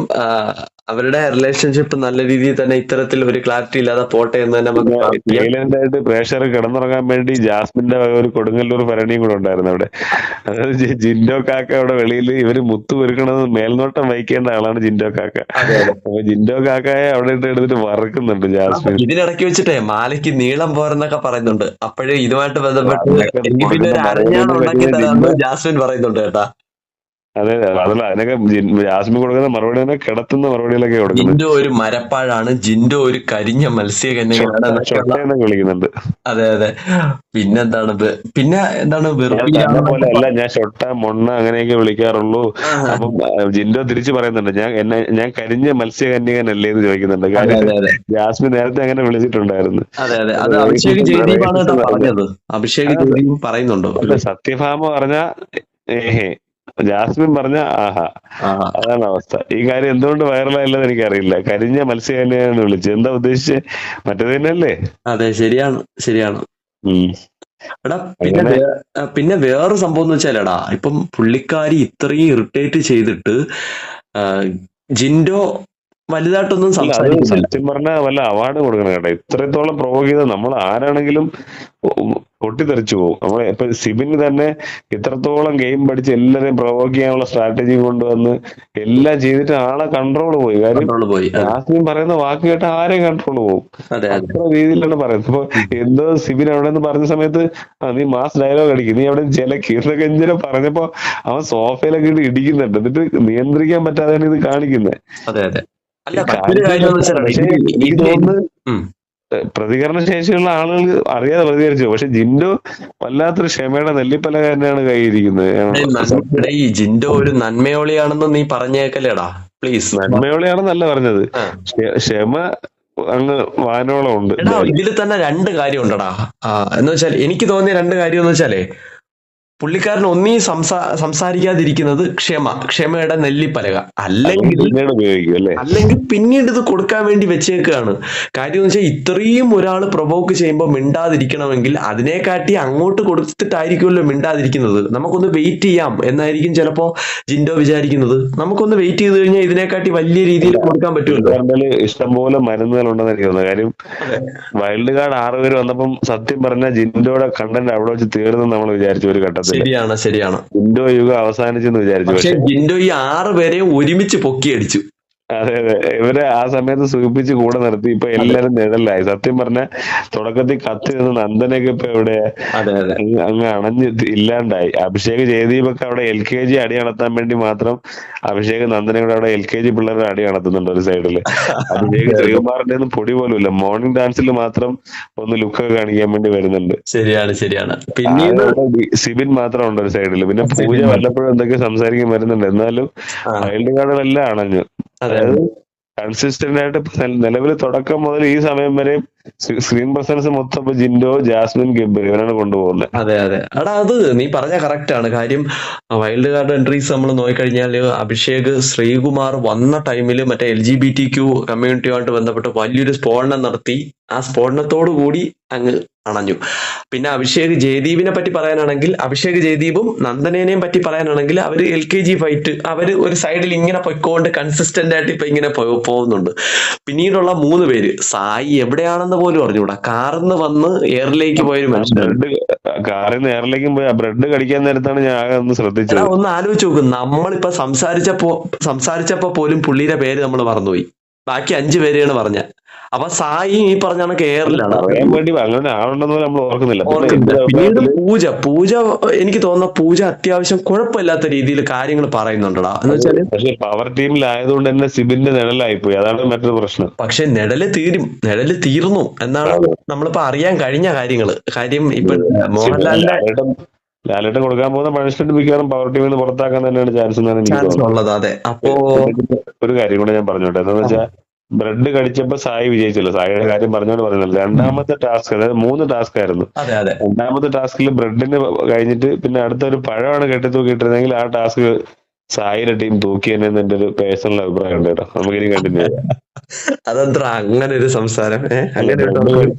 [SPEAKER 1] അവരുടെ റിലേഷൻഷിപ്പ് നല്ല രീതിയിൽ തന്നെ ഇത്തരത്തിൽ ഒരു ക്ലാരിറ്റി ഇല്ലാതെ പോട്ടെ എന്ന് തന്നെ നമുക്ക്
[SPEAKER 2] പ്രേക്ഷകർ കിടന്നുറങ്ങാൻ വേണ്ടി ജാസ്മിന്റെ ഒരു കൊടുങ്ങല്ലൂർ ഭരണിയും കൂടെ ഉണ്ടായിരുന്നു അവിടെ. അതായത് ജിൻഡോ കാക്ക അവിടെ വെളിയിൽ ഇവർ മുത്തു ഒരുക്കണത് മേൽനോട്ടം വഹിക്കേണ്ട ആളാണ് ജിൻഡോ കാക്ക. അപ്പൊ ജിൻഡോ കാക്കയെ അവിടെ ഇട്ട് എടുത്തിട്ട് വറക്കുന്നുണ്ട് ജാസ്മിൻ.
[SPEAKER 1] ഇതിനിടയ്ക്ക് വെച്ചിട്ടേ മാലയ്ക്ക് നീളം പോരെന്നൊക്കെ പറയുന്നുണ്ട്. അപ്പോഴേ ഇതുമായിട്ട് ബന്ധപ്പെട്ട് എനിക്ക് പിന്നെ ഒരു
[SPEAKER 2] പറയുന്നത്
[SPEAKER 1] അരഞ്ഞാണ് ഉണ്ടാക്കി തരാമെന്ന് ജാസ്മിൻ പറയുന്നുണ്ട് കേട്ടാ.
[SPEAKER 2] അതെ അതല്ല അതിനൊക്കെ ജാസ്മി ജാസ്മിൻ കൊടുക്കുന്ന മറുപടി തന്നെ കിടത്തുന്ന മറുപടികളൊക്കെ കൊടുക്കുന്നത്
[SPEAKER 1] ജിൻഡോ ഒരു മരപ്പാഴാണ് ജിൻഡോ ഒരു കരിഞ്ഞ
[SPEAKER 2] ഷൊട്ടയെന്നൊക്കെ വിളിക്കുന്നുണ്ട്.
[SPEAKER 1] അതെ അതെ. പിന്നെന്താണ് പിന്നെ എന്താണ്
[SPEAKER 2] പോലെ അല്ല ഞാൻ ഷൊട്ട മൊണ്ണ അങ്ങനെയൊക്കെ വിളിക്കാറുള്ളൂ. അപ്പം ജിൻഡോ തിരിച്ചു പറയുന്നുണ്ട് ഞാൻ എന്നെ ഞാൻ കരിഞ്ഞ മത്സ്യകന്യകനല്ലേ എന്ന് ചോദിക്കുന്നുണ്ട്. കാര്യം ജാസ്മിൻ നേരത്തെ അങ്ങനെ വിളിച്ചിട്ടുണ്ടായിരുന്നു.
[SPEAKER 1] അതെ അതെ. അത് അഭിഷേക് ജയദീപാണ് പറഞ്ഞത്. അഭിഷേക് ജയദീപ് പറയുന്നുണ്ടോ?
[SPEAKER 2] സത്യഭാമ പറഞ്ഞ ഏഹേ ജാസ്മിൻ പറഞ്ഞ ആഹാ. അതാണ് അവസ്ഥ. ഈ കാര്യം എന്തുകൊണ്ട് വൈറലായില്ലെന്ന് എനിക്കറിയില്ല. കരിഞ്ഞ മത്സ്യകന്യാണ് വിളിച്ചത് എന്താ ഉദ്ദേശിച്ച്? മറ്റേതന്നെയല്ലേ?
[SPEAKER 1] അതെ ശരിയാണ് ശരിയാണ്. എടാ പിന്നെ പിന്നെ വേറൊരു സംഭവം എന്ന് വെച്ചാലെടാ ഇപ്പം പുള്ളിക്കാരി ഇത്രയും ഇറിറ്റേറ്റ് ചെയ്തിട്ട് ജിൻഡോ വലുതായിട്ടൊന്നും
[SPEAKER 2] സത്യം പറഞ്ഞ വല്ല അവാർഡ് കൊടുക്കണം കേട്ടോ. ഇത്രത്തോളം പ്രൊവോക്ക് ചെയ്ത നമ്മൾ ആരാണെങ്കിലും പൊട്ടിത്തെറിച്ചു പോകും. നമ്മളെ ഇപ്പൊ സിബിന് തന്നെ ഇത്രത്തോളം ഗെയിം പഠിച്ച് എല്ലാരെയും പ്രൊവോക്ക് ചെയ്യാനുള്ള സ്ട്രാറ്റജി കൊണ്ടുവന്ന് എല്ലാം ചെയ്തിട്ട് ആളെ കൺട്രോൾ പോയി. കാര്യം ആസ്മിൻ പറയുന്ന വാക്ക് കേട്ട് ആരെയും കൺട്രോൾ പോകും.
[SPEAKER 1] അതെ അതെ.
[SPEAKER 2] അത്ര രീതിയിലാണ് പറയുന്നത്. ഇപ്പൊ എന്തോ സിബിൻ അവിടെ നിന്ന് പറഞ്ഞ സമയത്ത് ആ നീ മാസ് ഡയലോഗ് അടിക്കും നീ അവിടെ ചിലക്ക് എന്നൊക്കെ എന്തിനാ പറഞ്ഞപ്പോ അവൻ സോഫയിലൊക്കെ ഇട്ട് ഇടിക്കുന്നുണ്ട്. എന്നിട്ട് നിയന്ത്രിക്കാൻ പറ്റാതെയാണ് ഇത് കാണിക്കുന്നത്
[SPEAKER 1] അതെ അതെ. അല്ല
[SPEAKER 2] പ്രതികരണ ശേഷിയുള്ള ആളുകൾ അറിയാതെ പ്രതികരിച്ചു. പക്ഷെ ജിൻഡോ വല്ലാത്തൊരു ക്ഷമയുടെ നെല്ലിപ്പല തന്നെയാണ് കൈയിരിക്കുന്നത്
[SPEAKER 1] ഈ ജിൻഡോ ഒരു നന്മയോളിയാണെന്ന് നീ പറഞ്ഞേക്കല്ലേടാ. പ്ലീസ്
[SPEAKER 2] നന്മയോളിയാണെന്നല്ല പറഞ്ഞത്. ക്ഷമ അങ്ങ് വാനോളം ഉണ്ട്.
[SPEAKER 1] ഇതിൽ തന്നെ രണ്ട് കാര്യം ഉണ്ടടാ എന്ന് വെച്ചാൽ എനിക്ക് തോന്നിയ രണ്ട് കാര്യം എന്ന് വെച്ചാലേ പുള്ളിക്കാരൻ ഒന്നീ സംസാ സംസാരിക്കാതിരിക്കുന്നത് ക്ഷമ ക്ഷമയുടെ നെല്ലിപ്പലക. അല്ലെങ്കിൽ അല്ലെങ്കിൽ പിന്നീട് ഇത് കൊടുക്കാൻ വേണ്ടി വെച്ചേക്കാണ്. കാര്യം എന്ന് വെച്ചാൽ ഇത്രയും ഒരാൾ പ്രൊവോക്ക് ചെയ്യുമ്പോൾ മിണ്ടാതിരിക്കണമെങ്കിൽ അതിനെക്കാട്ടി അങ്ങോട്ട് കൊടുത്തിട്ടായിരിക്കുമല്ലോ മിണ്ടാതിരിക്കുന്നത്. നമുക്കൊന്ന് വെയിറ്റ് ചെയ്യാം എന്നായിരിക്കും ചിലപ്പോ ജിൻഡോ വിചാരിക്കുന്നത്. നമുക്കൊന്ന് വെയിറ്റ് ചെയ്ത് കഴിഞ്ഞാൽ ഇതിനെക്കാട്ടി വലിയ രീതിയിൽ കൊടുക്കാൻ പറ്റുമല്ലോ.
[SPEAKER 2] ഇഷ്ടംപോലെ മരുന്നുകളുണ്ടെന്ന് എനിക്ക് തോന്നുന്നു. കാര്യം വൈൽഡ് കാർഡ് ആറ് പേര് വന്നപ്പം സത്യം പറഞ്ഞ ജിൻഡോയുടെ കണ്ടന്റ് അവിടെ വെച്ച് തീർന്നു നമ്മൾ വിചാരിച്ചു ഒരു ഘട്ടത്തിൽ
[SPEAKER 1] ശരിയാണ് ശരിയാണ്.
[SPEAKER 2] ജിൻഡോ യുഗം അവസാനിച്ചെന്ന് വിചാരിച്ചു
[SPEAKER 1] പക്ഷെ
[SPEAKER 2] പക്ഷെ.
[SPEAKER 1] ജിൻഡോ ഈ ആറ് പേരെയും ഒരുമിച്ച് പൊക്കിയടിച്ചു.
[SPEAKER 2] അതെ അതെ. ഇവരെ ആ സമയത്ത് സൂചിപ്പിച്ച് കൂടെ നിർത്തി. ഇപ്പൊ എല്ലാരും നിഴലായി സത്യം പറഞ്ഞ തുടക്കത്തിൽ കത്തി നിന്ന് നന്ദനൊക്കെ ഇപ്പൊ
[SPEAKER 1] അതെ
[SPEAKER 2] അങ്ങ് അണഞ്ഞ് ഇല്ലാണ്ടായി. അഭിഷേക് ജയദീപൊക്കെ അവിടെ എൽ കെ ജി അടി നടത്താൻ വേണ്ടി മാത്രം അഭിഷേക് നന്ദനയുടെ അവിടെ എൽ കെ ജി പിള്ളേരുടെ അടി നടത്തുന്നുണ്ട് ഒരു സൈഡിൽ അഭിഷേക് ശ്രീകുമാറിന്റെ ഒന്നും പൊടി പോലും ഇല്ല മോർണിംഗ് ഡാൻസിൽ മാത്രം ഒന്ന് ലുക്കൊക്കെ കാണിക്കാൻ വേണ്ടി വരുന്നുണ്ട്.
[SPEAKER 1] ശരിയാണ് ശരിയാണ്.
[SPEAKER 2] പിന്നെ സിബിൻ മാത്രം ഉണ്ട് ഒരു സൈഡിൽ പിന്നെ പൂജ വല്ലപ്പോഴും എന്തൊക്കെ സംസാരിക്കാൻ വരുന്നുണ്ട്? എന്നാലും വൈൽഡ് കാർഡുകളെല്ലാം അണഞ്ഞു. അതായത് കൺസിസ്റ്റന്റ് ആയിട്ട് നിലവിൽ തുടക്കം മുതൽ ഈ സമയം വരെ സ്ക്രീൻ പ്രസൻസ് മൊത്തം ഇപ്പൊ ജിൻഡോ ജാസ്മിൻ ഗബ്ബർ ഇവരാണ് കൊണ്ടുപോകുന്നത്
[SPEAKER 1] അതെ അതെ. എടാ അത് നീ പറഞ്ഞ കറക്റ്റ് ആണ്. കാര്യം വൈൽഡ് കാർഡ് എൻട്രീസ് നമ്മൾ നോക്കിക്കഴിഞ്ഞാൽ അഭിഷേക് ശ്രീകുമാർ വന്ന ടൈമിൽ മറ്റേ L G B T Q കമ്മ്യൂണിറ്റിയുമായിട്ട് ബന്ധപ്പെട്ട് വലിയൊരു സ്ഫോടനം നടത്തി. ആ സ്ഫോടനത്തോടു കൂടി അങ്ങ് അണഞ്ഞു. പിന്നെ അഭിഷേക് ജയദീപിനെ പറ്റി പറയാനാണെങ്കിൽ അഭിഷേക് ജയദീപും നന്ദനേനെയും പറ്റി പറയാനാണെങ്കിൽ അവർ എൽ കെ ജി ഫൈറ്റ് അവർ ഒരു സൈഡിൽ ഇങ്ങനെ പൊയ്ക്കൊണ്ട് കൺസിസ്റ്റന്റ് ആയിട്ട് ഇപ്പൊ ഇങ്ങനെ പോകുന്നുണ്ട്. പിന്നീടുള്ള മൂന്ന് പേര്. സായി എവിടെയാണെന്ന് പോലും അറിഞ്ഞൂടാ കാറിന്ന് വന്ന് എയറിലേക്ക് പോയൊരു മനുഷ്യൻ.
[SPEAKER 2] ബ്രെഡ് കാറിൽ നിന്ന് എയറിലേക്ക് പോയി ബ്രെഡ് കടിക്കാൻ നേരത്താണ് ഞാൻ ആകെ ഒന്ന് ശ്രദ്ധിച്ചത്.
[SPEAKER 1] ഒന്ന് ആലോചിച്ച് നോക്കും. നമ്മളിപ്പോ സംസാരിച്ചപ്പോ സംസാരിച്ചപ്പോ പോലും പുള്ളിയുടെ പേര് നമ്മൾ മറന്നുപോയി. ബാക്കി അഞ്ചു പേരെയാണ് പറഞ്ഞ അപ്പൊ സായി ഈ പറഞ്ഞ കണക്ക് എയറിലാണ്
[SPEAKER 2] വേണ്ടി അങ്ങനെ ആളുണ്ടെന്ന് പോലും നമ്മൾ ഓർക്കുന്നില്ല. പിന്നെ
[SPEAKER 1] പിന്നീട് പൂജ. പൂജ എനിക്ക് തോന്നുന്ന പൂജ അത്യാവശ്യം കുഴപ്പമില്ലാത്ത രീതിയിൽ കാര്യങ്ങൾ പറയുന്നുണ്ടടാ. എന്ന് വെച്ചാൽ
[SPEAKER 2] പക്ഷെ പവർ ടീമിലായതുകൊണ്ട് തന്നെ സിബിന്റെ നിഴലായിപ്പോയി. അതാണ് മറ്റൊരു പ്രശ്നം.
[SPEAKER 1] പക്ഷെ നിഴൽ തീരും. നിഴൽ തീർന്നു എന്നാണ് നമ്മളിപ്പോ അറിയാൻ കഴിഞ്ഞ കാര്യങ്ങൾ കാര്യം ഇപ്പൊ മോഹൻലാലിന്റെ
[SPEAKER 2] ലാലേട്ടൻ കൊടുക്കാൻ പോകുന്ന പണിഷ്മെന്റ് മിക്കവാറും പവർ ടീമിൽ നിന്ന് പുറത്താക്കാൻ തന്നെയാണ് ചാൻസ് എന്നാണ് എനിക്ക് തോന്നുന്നത്.
[SPEAKER 1] ഉള്ളത്. അതെ. അപ്പോ
[SPEAKER 2] ഒരു കാര്യം കൂടെ ഞാൻ പറഞ്ഞോട്ടെ. എന്താണെന്ന് വെച്ചാൽ ബ്രെഡ് കടിച്ചപ്പോ സായി വിജയിച്ചല്ലോ. സായിയുടെ കാര്യം പറഞ്ഞോണ്ട് പറഞ്ഞല്ലോ. രണ്ടാമത്തെ ടാസ്ക് അതായത് മൂന്ന് ടാസ്ക് ആയിരുന്നു. രണ്ടാമത്തെ ടാസ്കിൽ ബ്രെഡിന് കഴിഞ്ഞിട്ട് പിന്നെ അടുത്ത ഒരു പഴമാണ് കെട്ടി തൂക്കിയിട്ടിരുന്നെങ്കിൽ ആ ടാസ്ക് സായിയുടെ ടീം തൂക്കി തന്നെ എന്റെ ഒരു പേഴ്സണൽ അഭിപ്രായം ഉണ്ട് കേട്ടോ. നമുക്ക് ഇനി കണ്ടിന്യൂ ചെയ്യാം
[SPEAKER 1] അങ്ങനെ ഒരു സംസാരം. അങ്ങനെ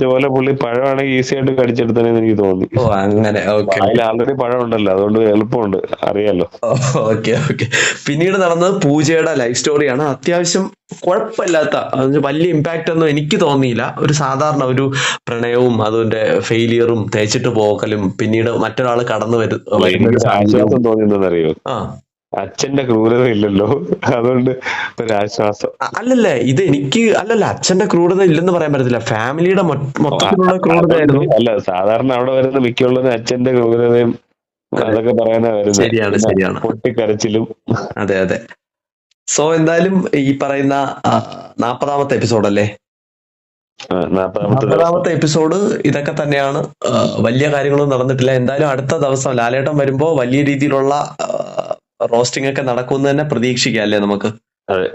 [SPEAKER 2] പോലെ പുള്ളി പഴമാണെങ്കിൽ ഈസി ആയിട്ട് കടിച്ചെടുത്തനെന്ന് എനിക്ക് തോന്നി.
[SPEAKER 1] ഓ അങ്ങനെ. ഓക്കെ.
[SPEAKER 2] അതിൽ ആൾറെഡി പഴം ഉണ്ടല്ലോ അതുകൊണ്ട് എളുപ്പമുണ്ട്. അറിയാലോ.
[SPEAKER 1] Okay okay. പിന്നീട് നടന്നത് പൂജയുടെ ലൈഫ് സ്റ്റോറിയാണ് അത്യാവശ്യം കുഴപ്പമില്ലാത്ത വലിയ ഇമ്പാക്റ്റ് ഒന്നും എനിക്ക് തോന്നിയില്ല. ഒരു സാധാരണ ഒരു പ്രണയവും അതിന്റെ ഫെയിലിയറും തേച്ചിട്ട് പോകലും പിന്നീട് മറ്റൊരാൾ കടന്നു വരു വരുന്ന ആ.
[SPEAKER 2] അച്ഛന്റെ ക്രൂരത ഇല്ലല്ലോ. അതുകൊണ്ട് ഒരു ആശ്വാസം
[SPEAKER 1] അല്ലല്ല ഇത് എനിക്ക് അല്ലല്ല അച്ഛന്റെ ക്രൂരത ഇല്ലെന്ന് പറയാൻ പറ്റത്തില്ല. ഫാമിലിയുടെ മൊത്തത്തിലുള്ള ക്രൂരതയായിരുന്നു.
[SPEAKER 2] അല്ല സാധാരണ അവിടെ വരുന്ന മിക്കുള്ളത് അച്ഛന്റെ ക്രൂരതയും അതൊക്കെ പറയാനാ വരുന്നത്.
[SPEAKER 1] ശരിയാണ് ശരിയാണ്.
[SPEAKER 2] പൊട്ടിക്കരച്ചിലും.
[SPEAKER 1] അതെ അതെ. സോ എന്തായാലും ഈ പറയുന്ന നാപ്പതാമത്തെ എപ്പിസോഡ് അല്ലേ?
[SPEAKER 2] നാപ്പതാമത്തെ
[SPEAKER 1] നാൽപ്പതാമത്തെ എപ്പിസോഡ് ഇതൊക്കെ തന്നെയാണ്. വലിയ കാര്യങ്ങളൊന്നും നടന്നിട്ടില്ല. എന്തായാലും അടുത്ത ദിവസം ലാലേട്ടം വരുമ്പോ വലിയ രീതിയിലുള്ള റോസ്റ്റിംഗ് ഒക്കെ നടക്കുമെന്ന് തന്നെ പ്രതീക്ഷിക്കാം അല്ലേ നമുക്ക്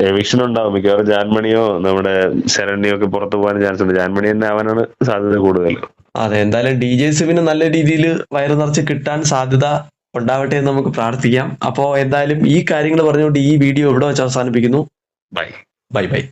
[SPEAKER 2] എവിക്ഷൻ ഉണ്ടാവും. മിക്കവാറും ജാൻമണിയോ നമ്മുടെ ശരണ്യോ ഒക്കെ പുറത്തു പോകാൻ ചാൻസ് ഉണ്ട്. ജാൻമണി തന്നെ ആവാനാണ് സാധ്യത കൂടുതൽ.
[SPEAKER 1] അതെ എന്തായാലും ഡി ജെ സിമിന് നല്ല രീതിയിൽ വയറു നിറച്ച് കിട്ടാൻ സാധ്യത ഉണ്ടാവട്ടെ എന്ന് നമുക്ക് പ്രാർത്ഥിക്കാം. അപ്പോ എന്തായാലും ഈ കാര്യങ്ങൾ പറഞ്ഞുകൊണ്ട് ഈ വീഡിയോ ഇവിടെ വെച്ച് അവസാനിപ്പിക്കുന്നു.
[SPEAKER 2] Bye
[SPEAKER 1] bye bye